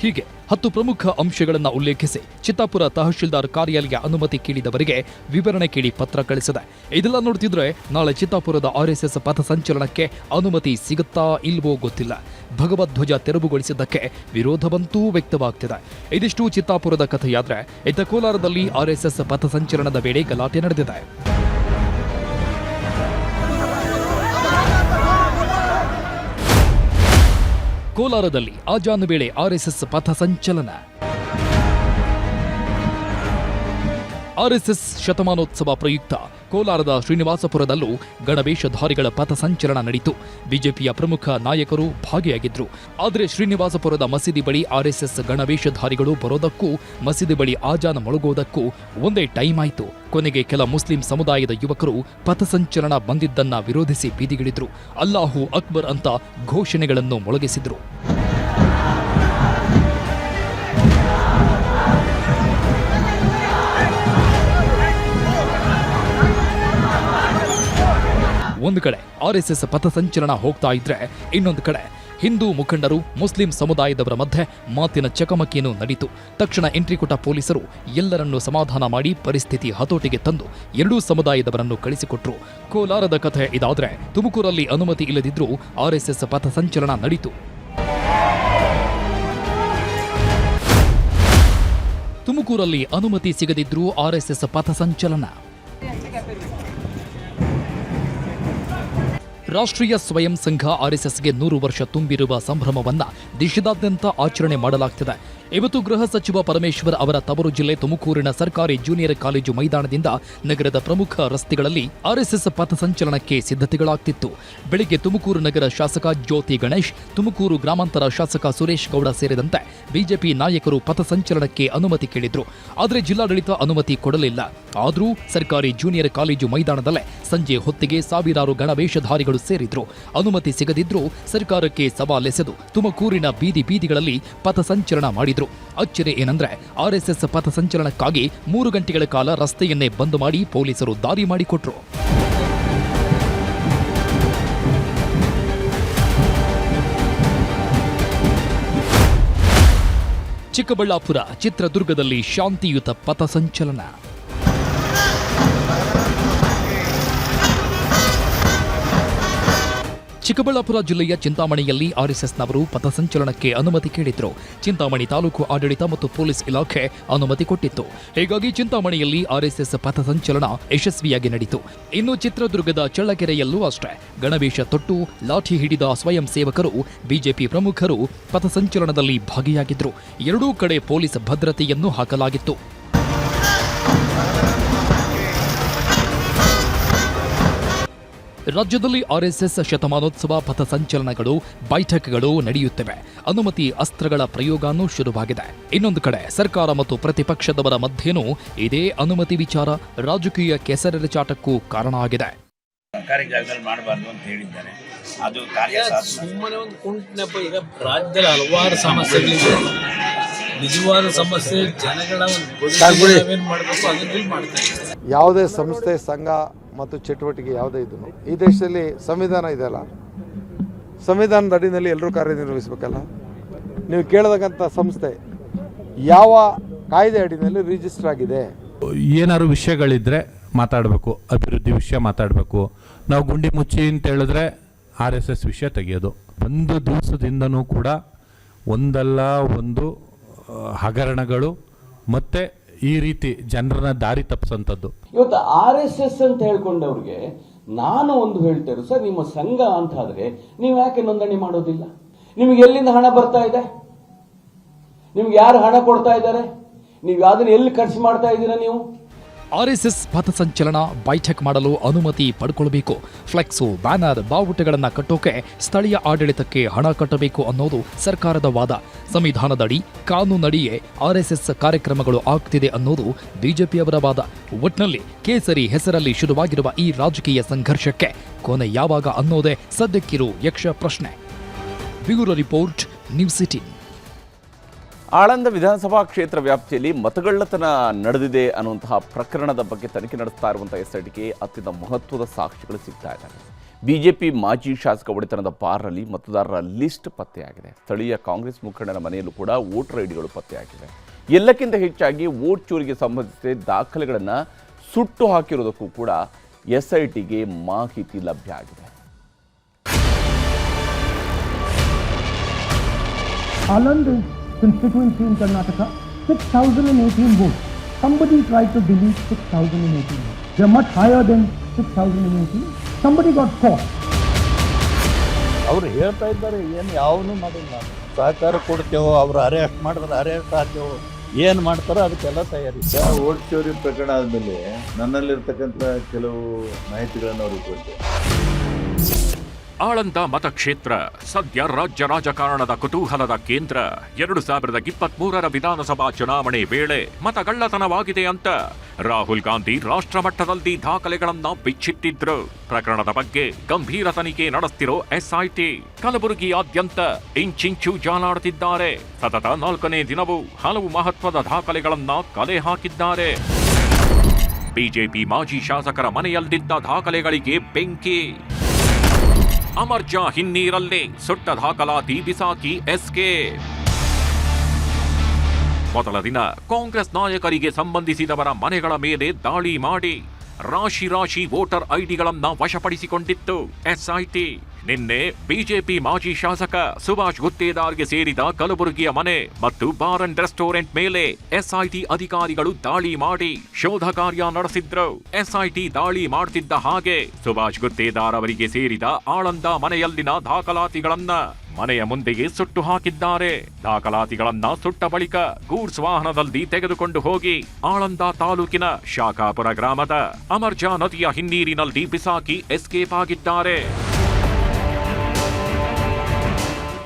ಹೀಗೆ. ಹತ್ತು ಪ್ರಮುಖ ಅಂಶಗಳನ್ನು ಉಲ್ಲೇಖಿಸಿ ಚಿತ್ತಾಪುರ ತಹಶೀಲ್ದಾರ್ ಕಾರ್ಯಾಲಯ ಅನುಮತಿ ಕೇಳಿದವರಿಗೆ ವಿವರಣೆ ಕೇಳಿ ಪತ್ರ ಕಳಿಸಿದೆ. ಇದೆಲ್ಲ ನೋಡ್ತಿದ್ರೆ ನಾಳೆ ಚಿತ್ತಾಪುರದ ಆರ್ಎಸ್ಎಸ್ ಪಥಸಂಚಲನಕ್ಕೆ ಅನುಮತಿ ಸಿಗುತ್ತಾ ಇಲ್ವೋ ಗೊತ್ತಿಲ್ಲ. ಭಗವದ್ಧ್ವಜ ತೆರವುಗೊಳಿಸಿದ್ದಕ್ಕೆ ವಿರೋಧವಂತೂ ವ್ಯಕ್ತವಾಗ್ತಿದೆ. ಇದಿಷ್ಟು ಚಿತ್ತಾಪುರದ ಕಥೆಯಾದ್ರೆ, ಇತ್ತ ಕೋಲಾರದಲ್ಲಿ ಆರ್ಎಸ್ಎಸ್ ಪಥಸಂಚಲನದ ವೇಳೆ ಗಲಾಟೆ ನಡೆದಿದೆ. ಕೋಲಾರದಲ್ಲಿ ಆಜಾನ್ ವೇಳೆ ಆರ್ಎಸ್ಎಸ್ ಪಥಸಂಚಲನ ಆರ್ಎಸ್ಎಸ್ ಶತಮಾನೋತ್ಸವ ಪ್ರಯುಕ್ತ ಕೋಲಾರದ ಶ್ರೀನಿವಾಸಪುರದಲ್ಲೂ ಗಣವೇಶಧಾರಿಗಳ ಪಥಸಂಚಲನ ನಡೆಯಿತು ಬಿಜೆಪಿಯ ಪ್ರಮುಖ ನಾಯಕರು ಭಾಗಿಯಾಗಿದ್ರು. ಆದರೆ ಶ್ರೀನಿವಾಸಪುರದ ಮಸೀದಿ ಬಳಿ ಆರ್ಎಸ್ಎಸ್ ಗಣವೇಶಧಾರಿಗಳು ಬರೋದಕ್ಕೂ, ಮಸೀದಿ ಬಳಿ ಆಜಾನ ಮೊಳಗೋದಕ್ಕೂ ಒಂದೇ ಟೈಮ್ ಆಯಿತು. ಕೊನೆಗೆ ಕೆಲ ಮುಸ್ಲಿಂ ಸಮುದಾಯದ ಯುವಕರು ಪಥಸಂಚಲನ ಬಂದಿದ್ದನ್ನ ವಿರೋಧಿಸಿ ಬೀದಿಗಿಳಿದ್ರು. ಅಲ್ಲಾಹು ಅಕ್ಬರ್ ಅಂತ ಘೋಷಣೆಗಳನ್ನು ಮೊಳಗಿಸಿದ್ರು. ಒಂದು ಕಡೆ ಆರ್ಎಸ್ಎಸ್ ಪಥಸಂಚಲನ ಹೋಗ್ತಾ ಇದ್ರೆ ಇನ್ನೊಂದು ಕಡೆ ಹಿಂದೂ ಮುಖಂಡರು, ಮುಸ್ಲಿಂ ಸಮುದಾಯದವರ ಮಧ್ಯೆ ಮಾತಿನ ಚಕಮಕಿಯನ್ನು ನಡೀತು. ತಕ್ಷಣ ಎಂಟ್ರಿ ಕೊಟ್ಟ ಪೊಲೀಸರು ಎಲ್ಲರನ್ನೂ ಸಮಾಧಾನ ಮಾಡಿ ಪರಿಸ್ಥಿತಿ ಹತೋಟಿಗೆ ತಂದು ಎರಡೂ ಸಮುದಾಯದವರನ್ನು ಕಳಿಸಿಕೊಟ್ರು. ಕೋಲಾರದ ಕಥೆ ಇದಾದ್ರೆ ತುಮಕೂರಲ್ಲಿ ಅನುಮತಿ ಇಲ್ಲದಿದ್ರೂ ಆರ್ಎಸ್ಎಸ್ ಪಥಸಂಚಲನ ನಡೆಯಿತು ತುಮಕೂರಲ್ಲಿ ಅನುಮತಿ ಸಿಗದಿದ್ರೂ ಆರ್ಎಸ್ಎಸ್ ಪಥಸಂಚಲನ ರಾಷ್ಟ್ರೀಯ ಸ್ವಯಂ ಸಂಘ ಆರ್ಎಸ್ಎಸ್ಗೆ ನೂರು ವರ್ಷ ತುಂಬಿರುವ ಸಂಭ್ರಮವನ್ನ ದೇಶದಾದ್ಯಂತ ಆಚರಣೆ ಮಾಡಲಾಗ್ತಿದೆ. ಇವತ್ತು ಗೃಹ ಸಚಿವ ಪರಮೇಶ್ವರ್ ಅವರ ತವರು ಜಿಲ್ಲೆ ತುಮಕೂರಿನ ಸರ್ಕಾರಿ ಜೂನಿಯರ್ ಕಾಲೇಜು ಮೈದಾನದಿಂದ ನಗರದ ಪ್ರಮುಖ ರಸ್ತೆಗಳಲ್ಲಿ ಆರ್ಎಸ್ಎಸ್ ಪಥಸಂಚಲನಕ್ಕೆ ಸಿದ್ಧತೆಗಳಾಗ್ತಿತ್ತು. ಬೆಳಿಗ್ಗೆ ತುಮಕೂರು ನಗರ ಶಾಸಕ ಜ್ಯೋತಿ ಗಣೇಶ್, ತುಮಕೂರು ಗ್ರಾಮಾಂತರ ಶಾಸಕ ಸುರೇಶ್ ಗೌಡ ಸೇರಿದಂತೆ ಬಿಜೆಪಿ ನಾಯಕರು ಪಥಸಂಚಲನಕ್ಕೆ ಅನುಮತಿ ಕೇಳಿದ್ರು. ಆದರೆ ಜಿಲ್ಲಾಡಳಿತ ಅನುಮತಿ ಕೊಡಲಿಲ್ಲ. ಆದರೂ ಸರ್ಕಾರಿ ಜೂನಿಯರ್ ಕಾಲೇಜು ಮೈದಾನದಲ್ಲೇ ಸಂಜೆ ಹೊತ್ತಿಗೆ ಸಾವಿರಾರು ಗಣವೇಷಧಾರಿಗಳು ಸೇರಿದ್ರು. ಅನುಮತಿ ಸಿಗದಿದ್ರೂ ಸರ್ಕಾರಕ್ಕೆ ಸವಾಲೆಸೆದು ತುಮಕೂರಿನ ಬೀದಿ ಬೀದಿಗಳಲ್ಲಿ ಪಥಸಂಚಲನ ಮಾಡಿದ್ರು. ಅಚ್ಚರಿ ಏನಂದ್ರೆ ಆರ್ಎಸ್ಎಸ್ ಪಥಸಂಚಲನಕ್ಕಾಗಿ ಮೂರು ಗಂಟೆಗಳ ಕಾಲ ರಸ್ತೆಯನ್ನೇ ಬಂದ್ ಮಾಡಿ ಪೊಲೀಸರು ದಾರಿ ಮಾಡಿಕೊಟ್ರು. ಚಿಕ್ಕಬಳ್ಳಾಪುರ ಚಿತ್ರದುರ್ಗದಲ್ಲಿ ಶಾಂತಿಯುತ ಪಥಸಂಚಲನ ಚಿಕ್ಕಬಳ್ಳಾಪುರ ಜಿಲ್ಲೆಯ ಚಿಂತಾಮಣಿಯಲ್ಲಿ ಆರ್ಎಸ್ಎಸ್ನವರು ಪಥಸಂಚಲನಕ್ಕೆ ಅನುಮತಿ ಕೇಳಿದ್ರು. ಚಿಂತಾಮಣಿ ತಾಲೂಕು ಆಡಳಿತ ಮತ್ತು ಪೊಲೀಸ್ ಇಲಾಖೆ ಅನುಮತಿ ಕೊಟ್ಟಿತ್ತು. ಹೀಗಾಗಿ ಚಿಂತಾಮಣಿಯಲ್ಲಿ ಆರ್ಎಸ್ಎಸ್ ಪಥಸಂಚಲನ ಯಶಸ್ವಿಯಾಗಿ ನಡೆಯಿತು ಇನ್ನು ಚಿತ್ರದುರ್ಗದ ಚಳ್ಳಕೆರೆಯಲ್ಲೂ ಅಷ್ಟೇ. ಗಣವೇಶ ತೊಟ್ಟು, ಲಾಠಿ ಹಿಡಿದ ಸ್ವಯಂ ಸೇವಕರು, ಬಿಜೆಪಿ ಪ್ರಮುಖರು ಪಥಸಂಚಲನದಲ್ಲಿ ಭಾಗಿಯಾಗಿದ್ರು. ಎರಡೂ ಕಡೆ ಪೊಲೀಸ್ ಭದ್ರತೆಯನ್ನು ಹಾಕಲಾಗಿತ್ತು. ರಾಜ್ಯದಲ್ಲಿ ಆರ್ಎಸ್ಎಸ್ ಶತಮಾನೋತ್ಸವ ಪಥಸಂಚಲನಗಳು ಬೈಠಕ್ಗಳು ನಡೆಯುತ್ತಿವೆ. ಅನುಮತಿ ಅಸ್ತ್ರಗಳ ಪ್ರಯೋಗನೂ ಶುರುವಾಗಿದೆ. ಇನ್ನೊಂದು ಕಡೆ ಸರ್ಕಾರ ಮತ್ತು ಪ್ರತಿಪಕ್ಷದವರ ಮಧ್ಯೆನೂ ಇದೇ ಅನುಮತಿ ವಿಚಾರ ರಾಜಕೀಯ ಕೆಸರೆರಚಾಟಕ್ಕೂ ಕಾರಣ ಆಗಿದೆ.
ಸರ್ಕಾರಿ ಜಾಗದಲ್ಲಿ ಮಾಡಬಾರ್ದು ಅಂತ ಹೇಳಿದ್ದಾರೆ. ಅದು ಕಾರ್ಯ
ಸುಮ್ಮನೆ ಒಂದು ಕುಂಟನಪ್ಪ ಈಗ ರಾಜ್ಯದಲ್ಲಿ ಹಲವಾರು ಸಮಸ್ಯೆಗಳಿದೆ. ನಿಜವಾದ ಸಮಸ್ಯೆ ಜನಗಳ ಒಂದು ಮಾಡಬೇಕು ಅದನ್ನ
ಯಾವುದೇ ಸಂಸ್ಥೆ ಸಂಘ ಮತ್ತು ಚಟುವಟಿಕೆ ಯಾವುದೇ ಇದನ್ನು ಈ ದೇಶದಲ್ಲಿ ಸಂವಿಧಾನ ಇದೆಯಲ್ಲ? ಸಂವಿಧಾನದ ಅಡಿನಲ್ಲಿ ಎಲ್ಲರೂ ಕಾರ್ಯನಿರ್ವಹಿಸಬೇಕಲ್ಲ? ನೀವು ಕೇಳತಕ್ಕಂಥ ಸಂಸ್ಥೆ ಯಾವ ಕಾಯ್ದೆ ಅಡಿನಲ್ಲಿ ರಿಜಿಸ್ಟರ್ ಆಗಿದೆ?
ಏನಾದ್ರು ವಿಷಯಗಳಿದ್ರೆ ಮಾತಾಡಬೇಕು, ಅಭಿವೃದ್ಧಿ ವಿಷಯ ಮಾತಾಡಬೇಕು. ನಾವು ಗುಂಡಿ ಮುಚ್ಚಿ ಅಂತ ಹೇಳಿದ್ರೆ ಆರ್ ಎಸ್ ಎಸ್ ವಿಷಯ ತೆಗೆಯೋದು. ಒಂದು ದಿವಸದಿಂದನೂ ಕೂಡ ಒಂದಲ್ಲ ಒಂದು ಹಗರಣಗಳು ಮತ್ತು ಈ ರೀತಿ ಜನರನ್ನ ದಾರಿ ತಪ್ಪಿಸೋಂಥದ್ದು
ಇವತ್ತು ಆರ್ ಎಸ್ ಎಸ್ ಅಂತ ಹೇಳ್ಕೊಂಡವ್ರಿಗೆ ನಾನು ಒಂದು ಹೇಳ್ತೇವೆ ಸರ್, ನಿಮ್ಮ ಸಂಘ ಅಂತ ಆದ್ರೆ ನೀವು ಯಾಕೆ ನೋಂದಣಿ ಮಾಡೋದಿಲ್ಲ? ನಿಮ್ಗೆ ಎಲ್ಲಿಂದ ಹಣ ಬರ್ತಾ ಇದೆ? ನಿಮ್ಗೆ ಯಾರು ಹಣ ಕೊಡ್ತಾ ಇದ್ದಾರೆ? ನೀವು ಅದನ್ನ ಎಲ್ಲಿ ಖರ್ಚು ಮಾಡ್ತಾ ಇದ್ದೀರಾ ನೀವು?
ಆರ್ಎಸ್ಎಸ್ ಪಥಸಂಚಲನ ಬೈಠಕ್ ಮಾಡಲು ಅನುಮತಿ ಪಡ್ಕೊಳ್ಬೇಕು. ಫ್ಲೆಕ್ಸು, ಬ್ಯಾನರ್, ಬಾವುಟಗಳನ್ನು ಕಟ್ಟೋಕೆ ಸ್ಥಳೀಯ ಆಡಳಿತಕ್ಕೆ ಹಣ ಕಟ್ಟಬೇಕು ಅನ್ನೋದು ಸರ್ಕಾರದ ವಾದ. ಸಂವಿಧಾನದಡಿ ಕಾನೂನಡಿಯೇ ಆರ್ಎಸ್ಎಸ್ ಕಾರ್ಯಕ್ರಮಗಳು ಆಗ್ತಿದೆ ಅನ್ನೋದು ಬಿಜೆಪಿಯವರ ವಾದ. ಒಟ್ನಲ್ಲಿ ಕೇಸರಿ ಹೆಸರಲ್ಲಿ ಶುರುವಾಗಿರುವ ಈ ರಾಜಕೀಯ ಸಂಘರ್ಷಕ್ಕೆ ಕೊನೆ ಯಾವಾಗ ಅನ್ನೋದೇ ಸದ್ಯಕ್ಕಿರು ಯಕ್ಷ ಪ್ರಶ್ನೆ. Bureau report, news city
Aland ವಿಧಾನಸಭಾ ಕ್ಷೇತ್ರ ವ್ಯಾಪ್ತಿಯಲ್ಲಿ ಮತಗಳ್ಳತನ ನಡೆದಿದೆ ಅನ್ನುವಂತಹ ಪ್ರಕರಣದ ಬಗ್ಗೆ ತನಿಖೆ ನಡೆಸ್ತಾ ಇರುವಂತಹ ಎಸ್ಐಟಿಗೆ ಅತ್ಯಂತ ಮಹತ್ವದ ಸಾಕ್ಷಿಗಳು ಸಿಗ್ತಾ ಇದ್ದಾರೆ. ಬಿಜೆಪಿ ಮಾಜಿ ಶಾಸಕ ಒಡೆತನದ ಬಾರ್ನಲ್ಲಿ ಮತದಾರರ ಲಿಸ್ಟ್ ಪತ್ತೆಯಾಗಿದೆ. ಸ್ಥಳೀಯ ಕಾಂಗ್ರೆಸ್ ಮುಖಂಡನ ಮನೆಯಲ್ಲೂ ಕೂಡ ವೋಟರ್ ಐಡಿಗಳು ಪತ್ತೆಯಾಗಿವೆ. ಎಲ್ಲಕ್ಕಿಂತ ಹೆಚ್ಚಾಗಿ ವೋಟ್ ಚೋರಿಗೆ ಸಂಬಂಧಿಸಿದ ದಾಖಲೆಗಳನ್ನು ಸುಟ್ಟು ಹಾಕಿರೋದಕ್ಕೂ ಕೂಡ ಎಸ್ಐಟಿಗೆ ಮಾಹಿತಿ ಲಭ್ಯ ಆಗಿದೆ.
Aland constituency in Karnataka, 6,018 votes. Somebody tried to delete 6,018 votes. They're much higher than 6,018. Somebody got caught.
ಅವ್ರು ಹೇಳ್ತಾ ಇದ್ದಾರೆ ಏನು ಯಾವನು ಮಾಡಿಲ್ಲ ಸಹಕಾರ ಕೊಡ್ತೇವೋ ಅವ್ರು ಅರೆಸ್ಟ್ ಮಾಡಿದ್ರೆ ಅರೆಸ್ಟ್ ಆಗ್ತೇವೋ ಏನು ಮಾಡ್ತಾರೋ ಅದಕ್ಕೆಲ್ಲ ತಯಾರಿ
ಓಟ್ ಚೋರಿ ಪ್ರಕರಣ ಆದಮೇಲೆ ನನ್ನಲ್ಲಿರ್ತಕ್ಕಂಥ ಕೆಲವು ಮಾಹಿತಿಗಳನ್ನು ಅವ್ರಿಗೆ ಕೊಟ್ಟೆ
ಆಳಂದ ಮತಕ್ಷೇತ್ರ. ಸದ್ಯ ರಾಜ್ಯ ರಾಜಕಾರಣದ ಕುತೂಹಲದ ಕೇಂದ್ರ. ಎರಡು ಸಾವಿರದ ಇಪ್ಪತ್ಮೂರರ ವಿಧಾನಸಭಾ ಚುನಾವಣೆ ವೇಳೆ ಮತಗಳ್ಳತನವಾಗಿದೆ ಅಂತ ರಾಹುಲ್ ಗಾಂಧಿ ರಾಷ್ಟ್ರಮಟ್ಟದಲ್ಲಿ ದಾಖಲೆಗಳನ್ನ ಬಿಚ್ಚಿಟ್ಟಿದ್ರು. ಪ್ರಕರಣದ ಬಗ್ಗೆ ಗಂಭೀರ ತನಿಖೆ ನಡೆಸ್ತಿರೋ ಎಸ್ಐಟಿ. ಕಲಬುರಗಿಯಾದ್ಯಂತ ಇಂಚಿಂಚು ಜಾಲಾಡುತ್ತಿದ್ದಾರೆ ಸತತ ನಾಲ್ಕನೇ ದಿನವೂ ಹಲವು ಮಹತ್ವದ ದಾಖಲೆಗಳನ್ನ ಕಲೆ ಹಾಕಿದ್ದಾರೆ. ಬಿಜೆಪಿ ಮಾಜಿ ಶಾಸಕರ ಮನೆಯಲ್ಲಿದ್ದ ದಾಖಲೆಗಳಿಗೆ ಬೆಂಕಿ. ಅಮರ್ಜಾ ಹಿನ್ನೀರಲ್ಲೇ ಸುಟ್ಟ ದಾಖಲಾತಿ ಬಿಸಾಕಿ ಎಸ್ಕೆ. ಮೊದಲ ದಿನ ಕಾಂಗ್ರೆಸ್ ನಾಯಕರಿಗೆ ಸಂಬಂಧಿಸಿದವರ ಮನೆಗಳ ಮೇಲೆ ದಾಳಿ ಮಾಡಿ ರಾಶಿ ರಾಶಿ ವೋಟರ್ ಐಡಿಗಳನ್ನ ವಶಪಡಿಸಿಕೊಂಡಿತ್ತು ಎಸ್ಐಟಿ. ನಿನ್ನೆ ಬಿಜೆಪಿ ಮಾಜಿ ಶಾಸಕ ಸುಭಾಷ್ ಗುತ್ತೇದಾರ್ಗೆ ಸೇರಿದ ಕಲಬುರಗಿಯ ಮನೆ ಮತ್ತು ಬಾರ್ ಅಂಡ್ ರೆಸ್ಟೋರೆಂಟ್ ಮೇಲೆ ಎಸ್ಐಟಿ ಅಧಿಕಾರಿಗಳು ದಾಳಿ ಮಾಡಿ ಶೋಧ ಕಾರ್ಯ ನಡೆಸಿದ್ರು. ಎಸ್ಐಟಿ ದಾಳಿ ಮಾಡ್ತಿದ್ದ ಹಾಗೆ ಸುಭಾಷ್ ಗುತ್ತೇದಾರ್ ಅವರಿಗೆ ಸೇರಿದ ಆಳಂದ ಮನೆಯಲ್ಲಿನ ದಾಖಲಾತಿಗಳನ್ನ ಮನೆಯ ಮುಂದೆಯೇ ಸುಟ್ಟು ಹಾಕಿದ್ದಾರೆ. ದಾಖಲಾತಿಗಳನ್ನ ಸುಟ್ಟ ಬಳಿಕ ಗೂಡ್ಸ್ ವಾಹನದಲ್ಲಿ ತೆಗೆದುಕೊಂಡು ಹೋಗಿ ಆಳಂದ ತಾಲೂಕಿನ ಶಾಖಾಪುರ ಗ್ರಾಮದ ಅಮರ್ಜಾ ನದಿಯ ಹಿನ್ನೀರಿನಲ್ಲಿ ಬಿಸಾಕಿ ಎಸ್ಕೇಪ್ ಆಗಿದ್ದಾರೆ.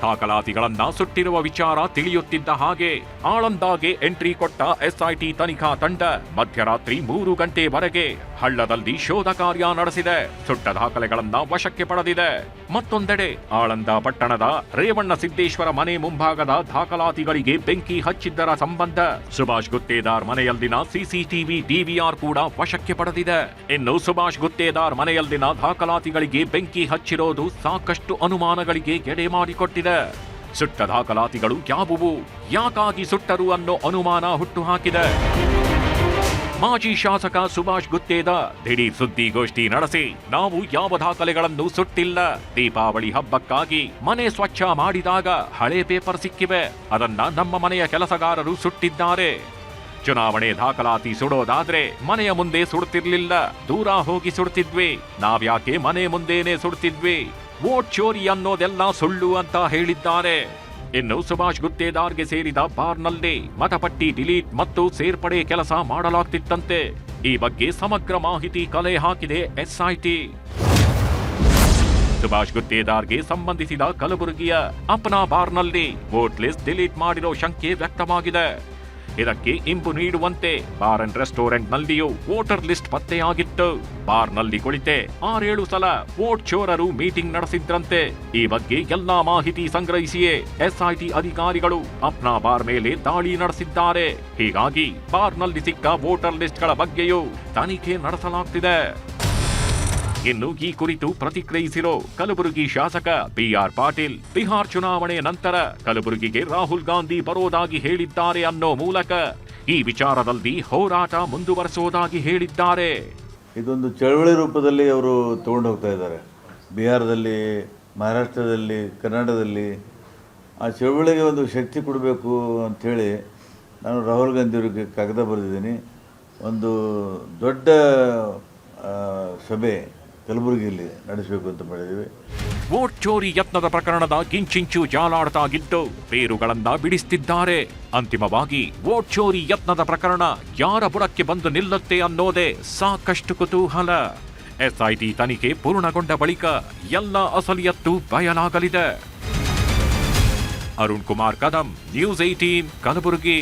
ದಾಖಲಾತಿಗಳನ್ನ ಸುಟ್ಟಿರುವ ವಿಚಾರ ತಿಳಿಯುತ್ತಿದ್ದ ಹಾಗೆ ಆಳಂದಾಗೆ ಎಂಟ್ರಿ ಕೊಟ್ಟ ಎಸ್ಐಟಿ ತನಿಖಾ ತಂಡ ಮಧ್ಯರಾತ್ರಿ ಮೂರು ಗಂಟೆವರೆಗೆ ಹಳ್ಳದಲ್ಲಿ ಶೋಧ ಕಾರ್ಯ ನಡೆಸಿದೆ. ಸುಟ್ಟ ದಾಖಲೆಗಳನ್ನ ವಶಕ್ಕೆ ಪಡೆದಿದೆ. ಮತ್ತೊಂದೆಡೆ ಆಳಂದ ಪಟ್ಟಣದ ರೇವಣ್ಣ ಸಿದ್ದೇಶ್ವರ ಮನೆ ಮುಂಭಾಗದ ದಾಖಲಾತಿಗಳಿಗೆ ಬೆಂಕಿ ಹಚ್ಚಿದ್ದರ ಸಂಬಂಧ ಸುಭಾಷ್ ಗುತ್ತೇದಾರ್ ಮನೆಯಲ್ಲಿನ ಸಿಸಿಟಿವಿ ಡಿವಿಆರ್ ಕೂಡ ವಶಕ್ಕೆ ಪಡೆದಿದೆ. ಇನ್ನು ಸುಭಾಷ್ ಗುತ್ತೇದಾರ್ ಮನೆಯಲ್ಲಿನ ದಾಖಲಾತಿಗಳಿಗೆ ಬೆಂಕಿ ಹಚ್ಚಿರೋದು ಸಾಕಷ್ಟು ಅನುಮಾನಗಳಿಗೆ ಎಡೆ ಮಾಡಿಕೊಟ್ಟಿದೆ. ಸುಟ್ಟ ದಾಖಲಾತಿಗಳು ಯಾವುವು? ಯಾಕಾಗಿ ಸುಟ್ಟರು ಅನ್ನೋ ಅನುಮಾನ ಹುಟ್ಟುಹಾಕಿದೆ ಮಾಜಿ ಶಾಸಕ ಸುಭಾಷ್ ಗುತ್ತೇದ, ದಿಢೀರ್ ಸುದ್ದಿಗೋಷ್ಠಿ ನಡೆಸಿ, ನಾವು ಯಾವ ದಾಖಲೆಗಳನ್ನು ಸುಟ್ಟಿಲ್ಲ. ದೀಪಾವಳಿ ಹಬ್ಬಕ್ಕಾಗಿ ಮನೆ ಸ್ವಚ್ಛ ಮಾಡಿದಾಗ ಹಳೆ ಪೇಪರ್ ಸಿಕ್ಕಿವೆ, ಅದನ್ನ ನಮ್ಮ ಮನೆಯ ಕೆಲಸಗಾರರು ಸುಟ್ಟಿದ್ದಾರೆ. ಚುನಾವಣೆ ದಾಖಲಾತಿ ಸುಡೋದಾದ್ರೆ ಮನೆಯ ಮುಂದೆ ಸುಡ್ತಿರ್ಲಿಲ್ಲ, ದೂರ ಹೋಗಿ ಸುಡ್ತಿದ್ವಿ. ನಾವ್ಯಾಕೆ ಮನೆ ಮುಂದೇನೆ ಸುಡ್ತಿದ್ವಿ? ವೋಟ್ ಚೋರಿ ಅನ್ನೋದೆಲ್ಲ ಸುಳ್ಳು ಅಂತ ಹೇಳಿದ್ದಾರೆ. ಇನ್ನು ಸುಭಾಷ್ ಗುತ್ತೇದಾರ್ಗೆ ಸೇರಿದ ಬಾರ್ನಲ್ಲಿ ಮತಪಟ್ಟಿ ಡಿಲೀಟ್ ಮತ್ತು ಸೇರ್ಪಡೆ ಕೆಲಸ ಮಾಡಲಾಗ್ತಿತ್ತಂತೆ. ಈ ಬಗ್ಗೆ ಸಮಗ್ರ ಮಾಹಿತಿ ಕಲೆ ಹಾಕಿದೆ ಎಸ್ಐಟಿ. ಸುಭಾಷ್ ಗುತ್ತೇದಾರ್ಗೆ ಸಂಬಂಧಿಸಿದ ಕಲಬುರಗಿಯ ಅಪ್ನಾ ಬಾರ್ನಲ್ಲಿ ವೋಟ್ ಲಿಸ್ಟ್ ಡಿಲೀಟ್ ಮಾಡಿರೋ ಶಂಕೆ ವ್ಯಕ್ತವಾಗಿದೆ. ಇದಕ್ಕೆ ಇಂಬು ನೀಡುವಂತೆ ಬಾರ್ ಅಂಡ್ ರೆಸ್ಟೋರೆಂಟ್ ನಲ್ಲಿಯೂ ವೋಟರ್ ಲಿಸ್ಟ್ ಪತ್ತೆಯಾಗಿತ್ತು. ಬಾರ್ನಲ್ಲಿ ಕುಳಿತೆ ಆರೇಳು ಸಲ ವೋಟ್ ಚೋರರು ಮೀಟಿಂಗ್ ನಡೆಸಿದ್ರಂತೆ. ಈ ಬಗ್ಗೆ ಎಲ್ಲಾ ಮಾಹಿತಿ ಸಂಗ್ರಹಿಸಿಯೇ ಎಸ್ಐಟಿ ಅಧಿಕಾರಿಗಳು ಅಪ್ನಾ ಬಾರ್ ಮೇಲೆ ದಾಳಿ ನಡೆಸಿದ್ದಾರೆ. ಹೀಗಾಗಿ ಬಾರ್ನಲ್ಲಿ ಸಿಕ್ಕ ವೋಟರ್ ಲಿಸ್ಟ್ಗಳ ಬಗ್ಗೆಯೂ ತನಿಖೆ ನಡೆಸಲಾಗ್ತಿದೆ. ಇನ್ನು ಈ ಕುರಿತು ಪ್ರತಿಕ್ರಿಯಿಸಿರೋ ಕಲಬುರಗಿ ಶಾಸಕ ಬಿಆರ್ ಪಾಟೀಲ್, ಬಿಹಾರ್ ಚುನಾವಣೆ ನಂತರ ಕಲಬುರಗಿಗೆ ರಾಹುಲ್ ಗಾಂಧಿ ಬರೋದಾಗಿ ಹೇಳಿದ್ದಾರೆ ಅನ್ನೋ ಮೂಲಕ ಈ ವಿಚಾರದಲ್ಲಿ ಹೋರಾಟ ಮುಂದುವರೆಸೋದಾಗಿ ಹೇಳಿದ್ದಾರೆ.
ಇದೊಂದು ಚಳವಳಿ ರೂಪದಲ್ಲಿ ಅವರು ತಗೊಂಡು ಹೋಗ್ತಾ ಇದ್ದಾರೆ. ಬಿಹಾರದಲ್ಲಿ, ಮಹಾರಾಷ್ಟ್ರದಲ್ಲಿ, ಕರ್ನಾಟಕದಲ್ಲಿ ಆ ಚಳವಳಿಗೆ ಒಂದು ಶಕ್ತಿ ಕೊಡಬೇಕು ಅಂಥೇಳಿ ನಾನು ರಾಹುಲ್ ಗಾಂಧಿ ಅವರಿಗೆ ಕಾಗದ ಬರೆದಿದ್ದೀನಿ. ಒಂದು ದೊಡ್ಡ ಸಭೆ ಕಲಬುರಗಿಯಲ್ಲಿ ನಡೆಸಬೇಕು ಅಂತ ಮಾಡಿದ್ದೀವಿ.
ವೋಟ್ ಚೋರಿ ಯತ್ನದ ಪ್ರಕರಣದ ಕಿಂಚಿಂಚು ಜಾಲಾಡ್ತಾಗಿದ್ದು ಬೇರುಗಳನ್ನ ಬಿಡಿಸ್ತಿದ್ದಾರೆ. ಅಂತಿಮವಾಗಿ ವೋಟ್ ಚೋರಿ ಯತ್ನದ ಪ್ರಕರಣ ಯಾರ ಬುಡಕ್ಕೆ ಬಂದು ನಿಲ್ಲುತ್ತೆ ಅನ್ನೋದೇ ಸಾಕಷ್ಟು ಕುತೂಹಲ. ಎಸ್ಐಟಿ ತನಿಖೆ ಪೂರ್ಣಗೊಂಡ ಬಳಿಕ ಎಲ್ಲ ಅಸಲಿಯತ್ತು ಬಯಲಾಗಲಿದೆ. Arun Kumar Kadam news eighteen Kalaburagi.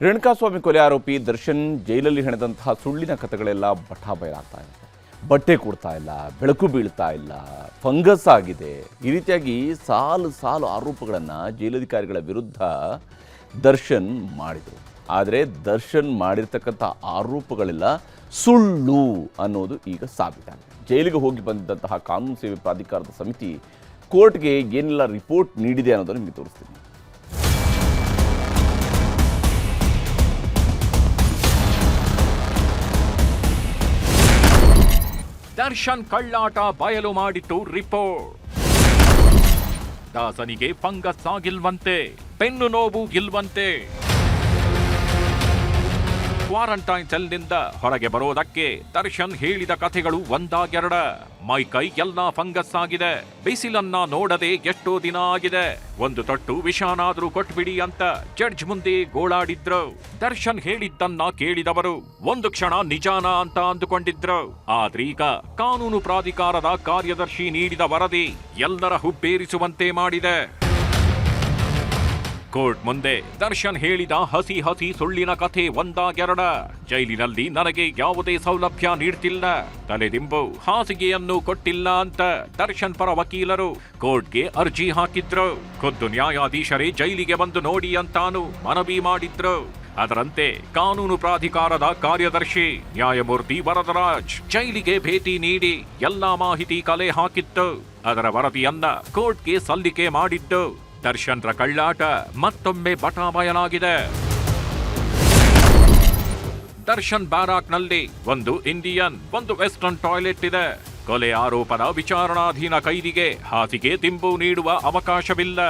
Renukaswamy ಕೊಲೆ ಆರೋಪಿ ದರ್ಶನ್ ಜೈಲಲ್ಲಿ ಹೆಣೆದಂತಹ ಸುಳ್ಳಿನ ಕಥೆಗಳೆಲ್ಲ ಬಠಾ ಬಯಲಾಗ್ತಾ ಇದೆ ಬಟ್ಟೆ ಕೊಡ್ತಾ ಇಲ್ಲ, ಬೆಳಕು ಬೀಳ್ತಾ ಇಲ್ಲ, ಫಂಗಸ್ ಆಗಿದೆ. ಈ ರೀತಿಯಾಗಿ ಸಾಲು ಸಾಲು ಆರೋಪಗಳನ್ನು ಜೈಲಧಿಕಾರಿಗಳ ವಿರುದ್ಧ ದರ್ಶನ್ ಮಾಡಿದರು. ಆದರೆ ದರ್ಶನ್ ಮಾಡಿರ್ತಕ್ಕಂಥ ಆರೋಪಗಳೆಲ್ಲ, ಸುಳ್ಳು ಅನ್ನೋದು ಈಗ ಸಾಬೀತಾಗಿದೆ. ಜೈಲಿಗೆ ಹೋಗಿ ಬಂದಿದ್ದಂತಹ ಕಾನೂನು ಸೇವೆ ಪ್ರಾಧಿಕಾರದ ಸಮಿತಿ ಕೋರ್ಟ್ಗೆ ಏನೆಲ್ಲ ರಿಪೋರ್ಟ್ ನೀಡಿದೆ ಅನ್ನೋದನ್ನು ನಿಮಗೆ ತೋರಿಸ್ತೀನಿ.
ದರ್ಶನ್ ಕಳ್ಳಾಟ ಬಯಲು ಮಾಡಿತು ರಿಪೋರ್ಟ್. ದಾಸನಿಗೆ ಫಂಗಸ್ ಆಗಿಲ್ವಂತೆ ಬೆನ್ನು ನೋವು ಇಲ್ವಂತೆ. ಕ್ವಾರಂಟೈನ್ ಸೆಲ್ನಿಂದ ಹೊರಗೆ ಬರೋದಕ್ಕೆ ದರ್ಶನ್ ಹೇಳಿದ ಕಥೆಗಳು ಒಂದಾಗೆರಡ ಮೈ ಕೈ ಎಲ್ಲ ಫಂಗಸ್ ಆಗಿದೆ. ಬಿಸಿಲನ್ನ ನೋಡದೆ ಎಷ್ಟೋ ದಿನ ಆಗಿದೆ. ಒಂದು ತಟ್ಟು ವಿಷಾನಾದ್ರೂ ಕೊಟ್ಬಿಡಿ ಅಂತ ಜಡ್ಜ್ ಮುಂದೆ ಗೋಳಾಡಿದ್ರು. ದರ್ಶನ್ ಹೇಳಿದ್ದನ್ನ ಕೇಳಿದವರು, ಒಂದು ಕ್ಷಣ ನಿಜಾನ ಅಂತ ಅಂದುಕೊಂಡಿದ್ರು. ಆದ್ರೀಗ ಕಾನೂನು ಪ್ರಾಧಿಕಾರದ ಕಾರ್ಯದರ್ಶಿ ನೀಡಿದ ವರದಿ ಎಲ್ಲರ ಹುಬ್ಬೇರಿಸುವಂತೆ ಮಾಡಿದೆ. ಕೋರ್ಟ್ ಮುಂದೆ ದರ್ಶನ್ ಹೇಳಿದ ಹಸಿ ಹಸಿ ಸುಳ್ಳಿನ ಕಥೆ ಒಂದಾಗೆರಡ. ಜೈಲಿನಲ್ಲಿ ನನಗೆ ಯಾವುದೇ ಸೌಲಭ್ಯ ನೀಡ್ತಿಲ್ಲ. ತಲೆದಿಂಬು ಹಾಸಿಗೆಯನ್ನು ಕೊಟ್ಟಿಲ್ಲ ಅಂತ ದರ್ಶನ್ ಪರ ವಕೀಲರು ಕೋರ್ಟ್ಗೆ ಅರ್ಜಿ ಹಾಕಿದ್ರು. ಖುದ್ದು ನ್ಯಾಯಾಧೀಶರೇ ಜೈಲಿಗೆ ಬಂದು ನೋಡಿ ಅಂತಾನು ಮನವಿ ಮಾಡಿದ್ರು. ಅದರಂತೆ ಕಾನೂನು ಪ್ರಾಧಿಕಾರದ ಕಾರ್ಯದರ್ಶಿ, ನ್ಯಾಯಮೂರ್ತಿ ವರದರಾಜ್ ಜೈಲಿಗೆ ಭೇಟಿ ನೀಡಿ ಎಲ್ಲಾ ಮಾಹಿತಿ ಕಲೆ ಹಾಕಿತ್ತು. ಅದರ ವರದಿಯನ್ನ ಕೋರ್ಟ್ಗೆ ಸಲ್ಲಿಕೆ ಮಾಡಿದ್ದು. ದರ್ಶನ್ರ ಕಳ್ಳಾಟ ಮತ್ತೊಮ್ಮೆ ಬಟಾಬಯಲಾಗಿದೆ ದರ್ಶನ್ ಬ್ಯಾರಾಕ್ನಲ್ಲಿ ಒಂದು ಇಂಡಿಯನ್, ಒಂದು ವೆಸ್ಟರ್ನ್ ಟಾಯ್ಲೆಟ್ ಇದೆ. ಕೊಲೆ ಆರೋಪದ ವಿಚಾರಣಾಧೀನ ಕೈದಿಗೆ ಹಾಸಿಗೆ ದಿಂಬು ನೀಡುವ ಅವಕಾಶವಿಲ್ಲ.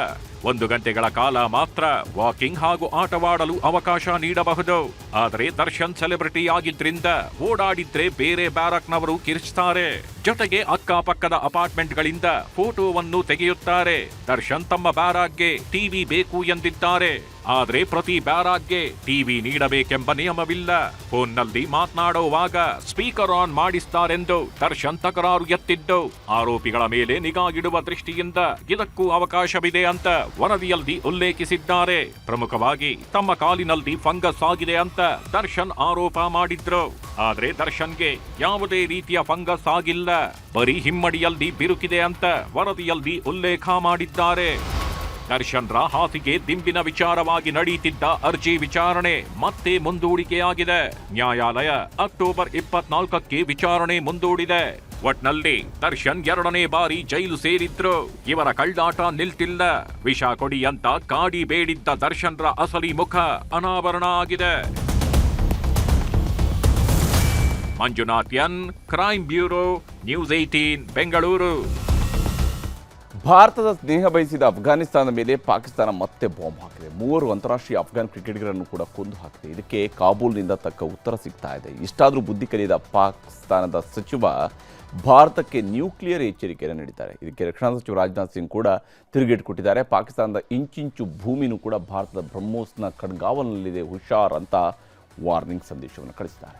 ಒಂದು ಗಂಟೆಗಳ ಕಾಲ ಮಾತ್ರ ವಾಕಿಂಗ್ ಹಾಗೂ ಆಟವಾಡಲು ಅವಕಾಶ ನೀಡಬಹುದು. ಆದರೆ ದರ್ಶನ್ ಸೆಲೆಬ್ರಿಟಿ ಆಗಿದ್ರಿಂದ ಓಡಾಡಿದ್ರೆ ಬೇರೆ ಬ್ಯಾರಕ್ನವರು ಕಿರಿಸ್ತಾರೆ ಜೊತೆಗೆ ಅಕ್ಕಪಕ್ಕದ ಅಪಾರ್ಟ್ಮೆಂಟ್ಗಳಿಂದ ಫೋಟೋವನ್ನು ತೆಗೆಯುತ್ತಾರೆ. ದರ್ಶನ್ ತಮ್ಮ ಬ್ಯಾರಾಗ್ಗೆ ಟಿವಿ ಬೇಕು ಎಂದಿದ್ದಾರೆ. ಆದರೆ ಪ್ರತಿ ಬ್ಯಾರಾಗ್ಗೆ ಟಿವಿ ನೀಡಬೇಕೆಂಬ ನಿಯಮವಿಲ್ಲ. ಫೋನ್ನಲ್ಲಿ ಮಾತನಾಡುವಾಗ ಸ್ಪೀಕರ್ ಆನ್ ಮಾಡಿಸ್ತಾರೆಂದು ದರ್ಶನ್ ತಕರಾರು ಎತ್ತಿದ್ದು. ಆರೋಪಿಗಳ ಮೇಲೆ ನಿಗಾ ಇಡುವ ದೃಷ್ಟಿಯಿಂದ ಇದಕ್ಕೂ ಅವಕಾಶವಿದೆ ಅಂತ ವರದಿಯಲ್ಲಿ ಉಲ್ಲೇಖಿಸಿದ್ದಾರೆ. ಪ್ರಮುಖವಾಗಿ, ತಮ್ಮ ಕಾಲಿನಲ್ಲಿ ಫಂಗಸ್ ಆಗಿದೆ ಅಂತ ದರ್ಶನ್ ಆರೋಪ ಮಾಡಿದ್ರು. ಆದ್ರೆ ದರ್ಶನ್ಗೆ ಯಾವುದೇ ರೀತಿಯ ಫಂಗಸ್ ಆಗಿಲ್ಲ. ಬರೀ ಹಿಮ್ಮಡಿಯಲ್ಲಿ ಬಿರುಕಿದೆ ಅಂತ ವರದಿಯಲ್ಲಿ ಉಲ್ಲೇಖ ಮಾಡಿದ್ದಾರೆ. ದರ್ಶನ್ರ ಹಾಸಿಗೆ ದಿಂಬಿನ ವಿಚಾರವಾಗಿ ನಡೆಯುತ್ತಿದ್ದ ಅರ್ಜಿ ವಿಚಾರಣೆ ಮತ್ತೆ ಮುಂದೂಡಿಕೆಯಾಗಿದೆ. ನ್ಯಾಯಾಲಯ ಅಕ್ಟೋಬರ್ ಇಪ್ಪತ್ನಾಲ್ಕಕ್ಕೆ ವಿಚಾರಣೆ ಮುಂದೂಡಿದೆ. ಒಟ್ನಲ್ಲಿ ದರ್ಶನ್ ಎರಡನೇ ಬಾರಿ ಜೈಲು ಸೇರಿದ್ರು. ಇವರ ಕಳ್ಳಾಟ ನಿಲ್ತಿಲ್ಲ. ವಿಷ ಕೊಡಿ ಅಂತ ಕಾಡಿ ಬೇಡಿದ್ದ ದರ್ಶನ್ರ ಅಸಲಿ ಮುಖ ಅನಾವರಣ ಆಗಿದೆ. Manjunath N crime bureau, news eighteen Bengaluru.
ಭಾರತದ ಸ್ನೇಹ ಬಯಸಿದ ಅಫ್ಘಾನಿಸ್ತಾನದ ಮೇಲೆ ಪಾಕಿಸ್ತಾನ ಮತ್ತೆ ಬಾಂಬ್ ಹಾಕಿದೆ. ಮೂವರು ಅಂತಾರಾಷ್ಟ್ರೀಯ ಅಫ್ಘಾನ್ ಕ್ರಿಕೆಟಿಗರನ್ನು ಕೂಡ ಕೊಂದು ಹಾಕಿದೆ. ಇದಕ್ಕೆ ಕಾಬೂಲ್ನಿಂದ ತಕ್ಕ ಉತ್ತರ ಸಿಗ್ತಾ ಇದೆ. ಇಷ್ಟಾದರೂ ಬುದ್ಧಿ ಕಲಿಯದ ಪಾಕಿಸ್ತಾನದ ಸಚಿವ ಭಾರತಕ್ಕೆ ನ್ಯೂಕ್ಲಿಯರ್ ಎಚ್ಚರಿಕೆಯನ್ನು ನೀಡಿದ್ದಾರೆ. ಇದಕ್ಕೆ ರಕ್ಷಣಾ ಸಚಿವ ರಾಜನಾಥ್ ಸಿಂಗ್ ಕೂಡ ತಿರುಗೇಟು ಕೊಟ್ಟಿದ್ದಾರೆ ಪಾಕಿಸ್ತಾನದ ಇಂಚಿಂಚು ಭೂಮಿನೂ ಕೂಡ ಭಾರತದ ಬ್ರಹ್ಮೋಸ್ನ ಕಣ್ಗಾವಲಿನಲ್ಲಿದೆ. ಹುಷಾರ್ ಅಂತ ವಾರ್ನಿಂಗ್ ಸಂದೇಶವನ್ನು ಕಳಿಸಿದ್ದಾರೆ.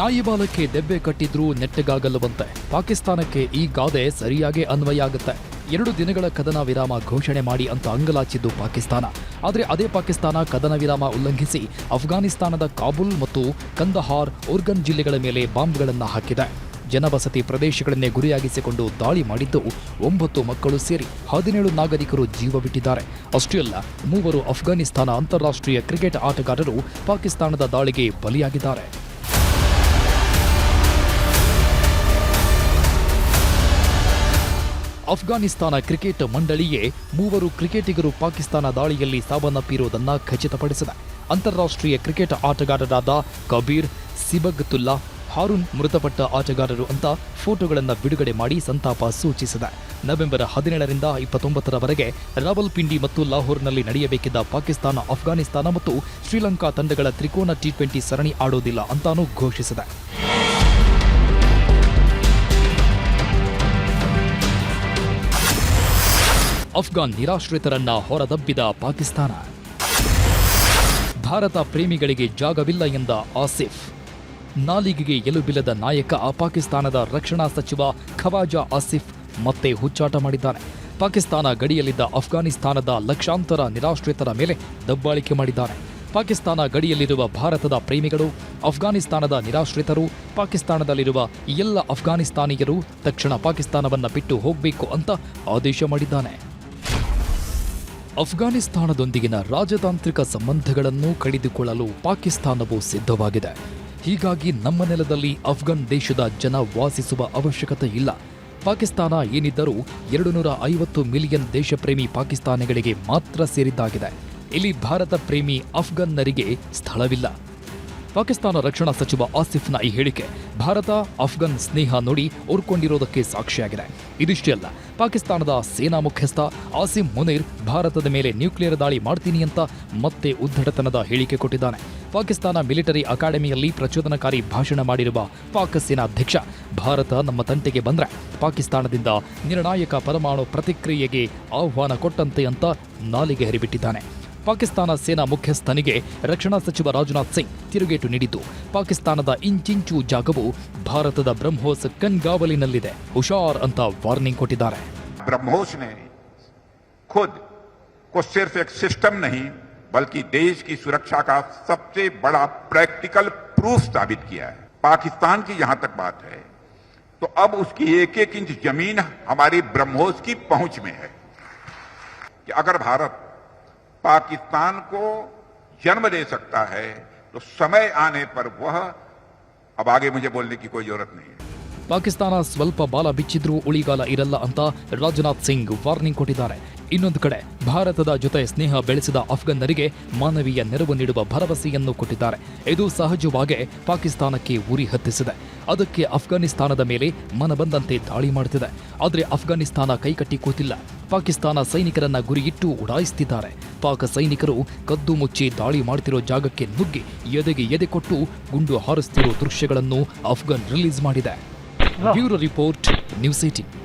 ನಾಯಿ ಬಾಲಕ್ಕೆ ದೆಬ್ಬೆ ಕಟ್ಟಿದ್ರೂ ನೆಟ್ಟಗಾಗಲ್ಲವಂತೆ. ಪಾಕಿಸ್ತಾನಕ್ಕೆ ಈ ಗಾದೆ ಸರಿಯಾಗಿ ಅನ್ವಯ ಆಗುತ್ತೆ. ಎರಡು ದಿನಗಳ ಕದನ ವಿರಾಮ ಘೋಷಣೆ ಮಾಡಿ ಅಂತ ಅಂಗಲಾಚಿದ್ದು ಪಾಕಿಸ್ತಾನ. ಆದರೆ ಅದೇ ಪಾಕಿಸ್ತಾನ ಕದನ ವಿರಾಮ ಉಲ್ಲಂಘಿಸಿ ಅಫ್ಘಾನಿಸ್ತಾನದ ಕಾಬೂಲ್ ಮತ್ತು ಕಂದಹಾರ್, ಓರ್ಗನ್ ಜಿಲ್ಲೆಗಳ ಮೇಲೆ ಬಾಂಬ್ಗಳನ್ನು ಹಾಕಿದೆ. ಜನವಸತಿ ಪ್ರದೇಶಗಳನ್ನೇ ಗುರಿಯಾಗಿಸಿಕೊಂಡು ದಾಳಿ ಮಾಡಿದ್ದು ಒಂಬತ್ತು ಮಕ್ಕಳು ಸೇರಿ ಹದಿನೇಳು ನಾಗರಿಕರು ಜೀವ ಬಿಟ್ಟಿದ್ದಾರೆ. ಅಷ್ಟೇ ಅಲ್ಲ, ಮೂವರು ಅಫ್ಘಾನಿಸ್ತಾನ ಅಂತಾರಾಷ್ಟ್ರೀಯ ಕ್ರಿಕೆಟ್ ಆಟಗಾರರು ಪಾಕಿಸ್ತಾನದ ದಾಳಿಗೆ ಬಲಿಯಾಗಿದ್ದಾರೆ. ಅಫ್ಘಾನಿಸ್ತಾನ ಕ್ರಿಕೆಟ್ ಮಂಡಳಿಯೇ ಮೂವರು ಕ್ರಿಕೆಟಿಗರು ಪಾಕಿಸ್ತಾನ ದಾಳಿಯಲ್ಲಿ ಸಾವನ್ನಪ್ಪಿರುವುದನ್ನ ಖಚಿತಪಡಿಸಿದೆ. ಅಂತಾರಾಷ್ಟ್ರೀಯ ಕ್ರಿಕೆಟ್ ಆಟಗಾರರಾದ ಕಬೀರ್, ಸಿಬಗತುಲ್ಲಾ, ಹಾರೂನ್ ಮೃತಪಟ್ಟ ಆಟಗಾರರು ಅಂತ ಫೋಟೋಗಳನ್ನು ಬಿಡುಗಡೆ ಮಾಡಿ ಸಂತಾಪ ಸೂಚಿಸಿದೆ. ನವೆಂಬರ್ ಹದಿನೇಳರಿಂದ ಇಪ್ಪತ್ತೊಂಬತ್ತರವರೆಗೆ ರಾವಲ್ಪಿಂಡಿ ಮತ್ತು ಲಾಹೋರ್ನಲ್ಲಿ ನಡೆಯಬೇಕಿದ್ದ ಪಾಕಿಸ್ತಾನ, ಅಫ್ಘಾನಿಸ್ತಾನ ಮತ್ತು ಶ್ರೀಲಂಕಾ ತಂಡಗಳ ತ್ರಿಕೋನ ಟಿ ಟ್ವೆಂಟಿ ಸರಣಿ ಆಡೋದಿಲ್ಲ ಅಂತಾನೂ ಘೋಷಿಸಿದೆ. ಅಫ್ಘಾನ್ ನಿರಾಶ್ರಿತರನ್ನ ಹೊರದಬ್ಬಿದ ಪಾಕಿಸ್ತಾನ. ಭಾರತ ಪ್ರೇಮಿಗಳಿಗೆ ಜಾಗವಿಲ್ಲ ಎಂದ ಆಸಿಫ್. ನಾಲಿಗೆಗೆ ಎಲುಬಿಲ್ಲದ ನಾಯಕ ಪಾಕಿಸ್ತಾನದ ರಕ್ಷಣಾ ಸಚಿವ ಖವಾಜಾ ಆಸಿಫ್ ಮತ್ತೆ ಹುಚ್ಚಾಟ ಮಾಡಿದ್ದಾನೆ. ಪಾಕಿಸ್ತಾನ ಗಡಿಯಲ್ಲಿದ್ದ ಅಫ್ಘಾನಿಸ್ತಾನದ ಲಕ್ಷಾಂತರ ನಿರಾಶ್ರಿತರ ಮೇಲೆ ದಬ್ಬಾಳಿಕೆ ಮಾಡಿದ್ದಾನೆ. ಪಾಕಿಸ್ತಾನ ಗಡಿಯಲ್ಲಿರುವ ಭಾರತದ ಪ್ರೇಮಿಗಳು, ಅಫ್ಘಾನಿಸ್ತಾನದ ನಿರಾಶ್ರಿತರು, ಪಾಕಿಸ್ತಾನದಲ್ಲಿರುವ ಎಲ್ಲ ಅಫ್ಘಾನಿಸ್ತಾನಿಯರು ತಕ್ಷಣ ಪಾಕಿಸ್ತಾನವನ್ನು ಬಿಟ್ಟು ಹೋಗಬೇಕು ಅಂತ ಆದೇಶ ಮಾಡಿದ್ದಾನೆ. ಅಫ್ಘಾನಿಸ್ತಾನದೊಂದಿಗಿನ ರಾಜತಾಂತ್ರಿಕ ಸಂಬಂಧಗಳನ್ನು ಕಡಿದುಕೊಳ್ಳಲು ಪಾಕಿಸ್ತಾನವು ಸಿದ್ಧವಾಗಿದೆ. ಹೀಗಾಗಿ ನಮ್ಮ ನೆಲದಲ್ಲಿ ಅಫ್ಘಾನ್ ದೇಶದ ಜನ ವಾಸಿಸುವ ಅವಶ್ಯಕತೆ ಇಲ್ಲ. ಪಾಕಿಸ್ತಾನ ಏನಿದ್ದರೂ ಎರಡು ನೂರ ಐವತ್ತು ಮಿಲಿಯನ್ ದೇಶಪ್ರೇಮಿ ಪಾಕಿಸ್ತಾನಿಗಳಿಗೆ ಮಾತ್ರ ಸೇರಿದ್ದಾಗಿದೆ. ಇಲ್ಲಿ ಭಾರತ ಪ್ರೇಮಿ ಅಫ್ಘನ್ನರಿಗೆ ಸ್ಥಳವಿಲ್ಲ. ಪಾಕಿಸ್ತಾನ ರಕ್ಷಣಾ ಸಚಿವ ಆಸಿಫ್ನ ಈ ಹೇಳಿಕೆ, ಭಾರತ ಆಫ್ಘನ್ ಸ್ನೇಹ ನೋಡಿ ಓರ್ಕೊಂಡಿರೋದಕ್ಕೆ ಸಾಕ್ಷಿಯಾಗಿದೆ. ಇದಿಷ್ಟೇ ಅಲ್ಲ, ಪಾಕಿಸ್ತಾನದ ಸೇನಾ ಮುಖ್ಯಸ್ಥ ಆಸಿಮ್ ಮುನೀರ್ ಭಾರತದ ಮೇಲೆ ನ್ಯೂಕ್ಲಿಯರ್ ದಾಳಿ ಮಾಡ್ತೀನಿ ಅಂತ ಮತ್ತೆ ಉದ್ದಟತನದ ಹೇಳಿಕೆ ಕೊಟ್ಟಿದ್ದಾನೆ. ಪಾಕಿಸ್ತಾನ ಮಿಲಿಟರಿ ಅಕಾಡೆಮಿಯಲ್ಲಿ ಪ್ರಚೋದನಕಾರಿ ಭಾಷಣ ಮಾಡಿರುವ ಪಾಕ್ ಸೇನಾಧ್ಯಕ್ಷ, ಭಾರತ ನಮ್ಮ ತಂಟೆಗೆ ಬಂದ್ರೆ ಪಾಕಿಸ್ತಾನದಿಂದ ನಿರ್ಣಾಯಕ ಪರಮಾಣು ಪ್ರತಿಕ್ರಿಯೆಗೆ ಆಹ್ವಾನ ಕೊಟ್ಟಂತೆ ಅಂತ ನಾಲಿಗೆ ಹರಿಬಿಟ್ಟಿದ್ದಾನೆ. ಪಾಕಿಸ್ತಾನ ಸೇನಾ ಮುಖ್ಯಸ್ಥನಿಗೆ ರಕ್ಷಣಾ ಸಚಿವ ರಾಜನಾಥ್ ಸಿಂಗ್ ತಿರುಗೇಟು ನೀಡಿದ್ದು ಪಾಕಿಸ್ತಾನದ ಇಂಚಿಂಚು ಜಾಗವು ಭಾರತದ ಬ್ರಹ್ಮೋಸ್ ಕಣ್ಗಾವಲಿನಲ್ಲಿದೆ ಹುಷಾರ್ ಅಂತ ವಾರ್ನಿಂಗ್ ಕೊಟ್ಟಿದ್ದಾರೆ
ब्रह्मोस ने खुद को सिर्फ एक सिस्टम नहीं बल्कि देश की सुरक्षा का सबसे बड़ा प्रैक्टिकल प्रूफ साबित किया है पाकिस्तान की यहां तक बात है तो अब उसकी एक एक इंच जमीन हमारी ब्रह्मोस की पहुंच में है कि अगर भारत पाकिस्तान को जन्म दे सकता है तो समय आने पर वह अब आगे मुझे बोलने की कोई जरूरत नहीं है
ಪಾಕಿಸ್ತಾನ ಸ್ವಲ್ಪ ಬಾಲ ಬಿಚ್ಚಿದ್ರೂ ಉಳಿಗಾಲ ಇರಲ್ಲ ಅಂತ ರಾಜನಾಥ್ ಸಿಂಗ್ ವಾರ್ನಿಂಗ್ ಕೊಟ್ಟಿದ್ದಾರೆ ಇನ್ನೊಂದು ಕಡೆ ಭಾರತದ ಜೊತೆ ಸ್ನೇಹ ಬೆಳೆಸಿದ ಅಫ್ಘನ್ನರಿಗೆ ಮಾನವೀಯ ನೆರವು ನೀಡುವ ಭರವಸೆಯನ್ನು ಕೊಟ್ಟಿದ್ದಾರೆ ಇದು ಸಹಜವಾಗೇ ಪಾಕಿಸ್ತಾನಕ್ಕೆ ಉರಿ ಹತ್ತಿಸಿದೆ ಅದಕ್ಕೆ ಅಫ್ಘಾನಿಸ್ತಾನದ ಮೇಲೆ ಮನಬಂದಂತೆ ದಾಳಿ ಮಾಡುತ್ತಿದೆ ಆದರೆ ಅಫ್ಘಾನಿಸ್ತಾನ ಕೈಕಟ್ಟಿ ಕೂತಿಲ್ಲ. ಪಾಕಿಸ್ತಾನ ಸೈನಿಕರನ್ನ ಗುರಿಯಿಟ್ಟು ಉಡಾಯಿಸುತ್ತಿದ್ದಾರೆ ಪಾಕ ಸೈನಿಕರು ಕದ್ದು ಮುಚ್ಚಿ ದಾಳಿ ಮಾಡುತ್ತಿರೋ ಜಾಗಕ್ಕೆ ನುಗ್ಗಿ ಎದೆಗೆ ಎದೆ ಕೊಟ್ಟು ಗುಂಡು ಹಾರಿಸುತ್ತಿರೋ ದೃಶ್ಯಗಳನ್ನು ಅಫ್ಘಾನ್ ರಿಲೀಸ್ ಮಾಡಿದೆ. Bureau report news eighteen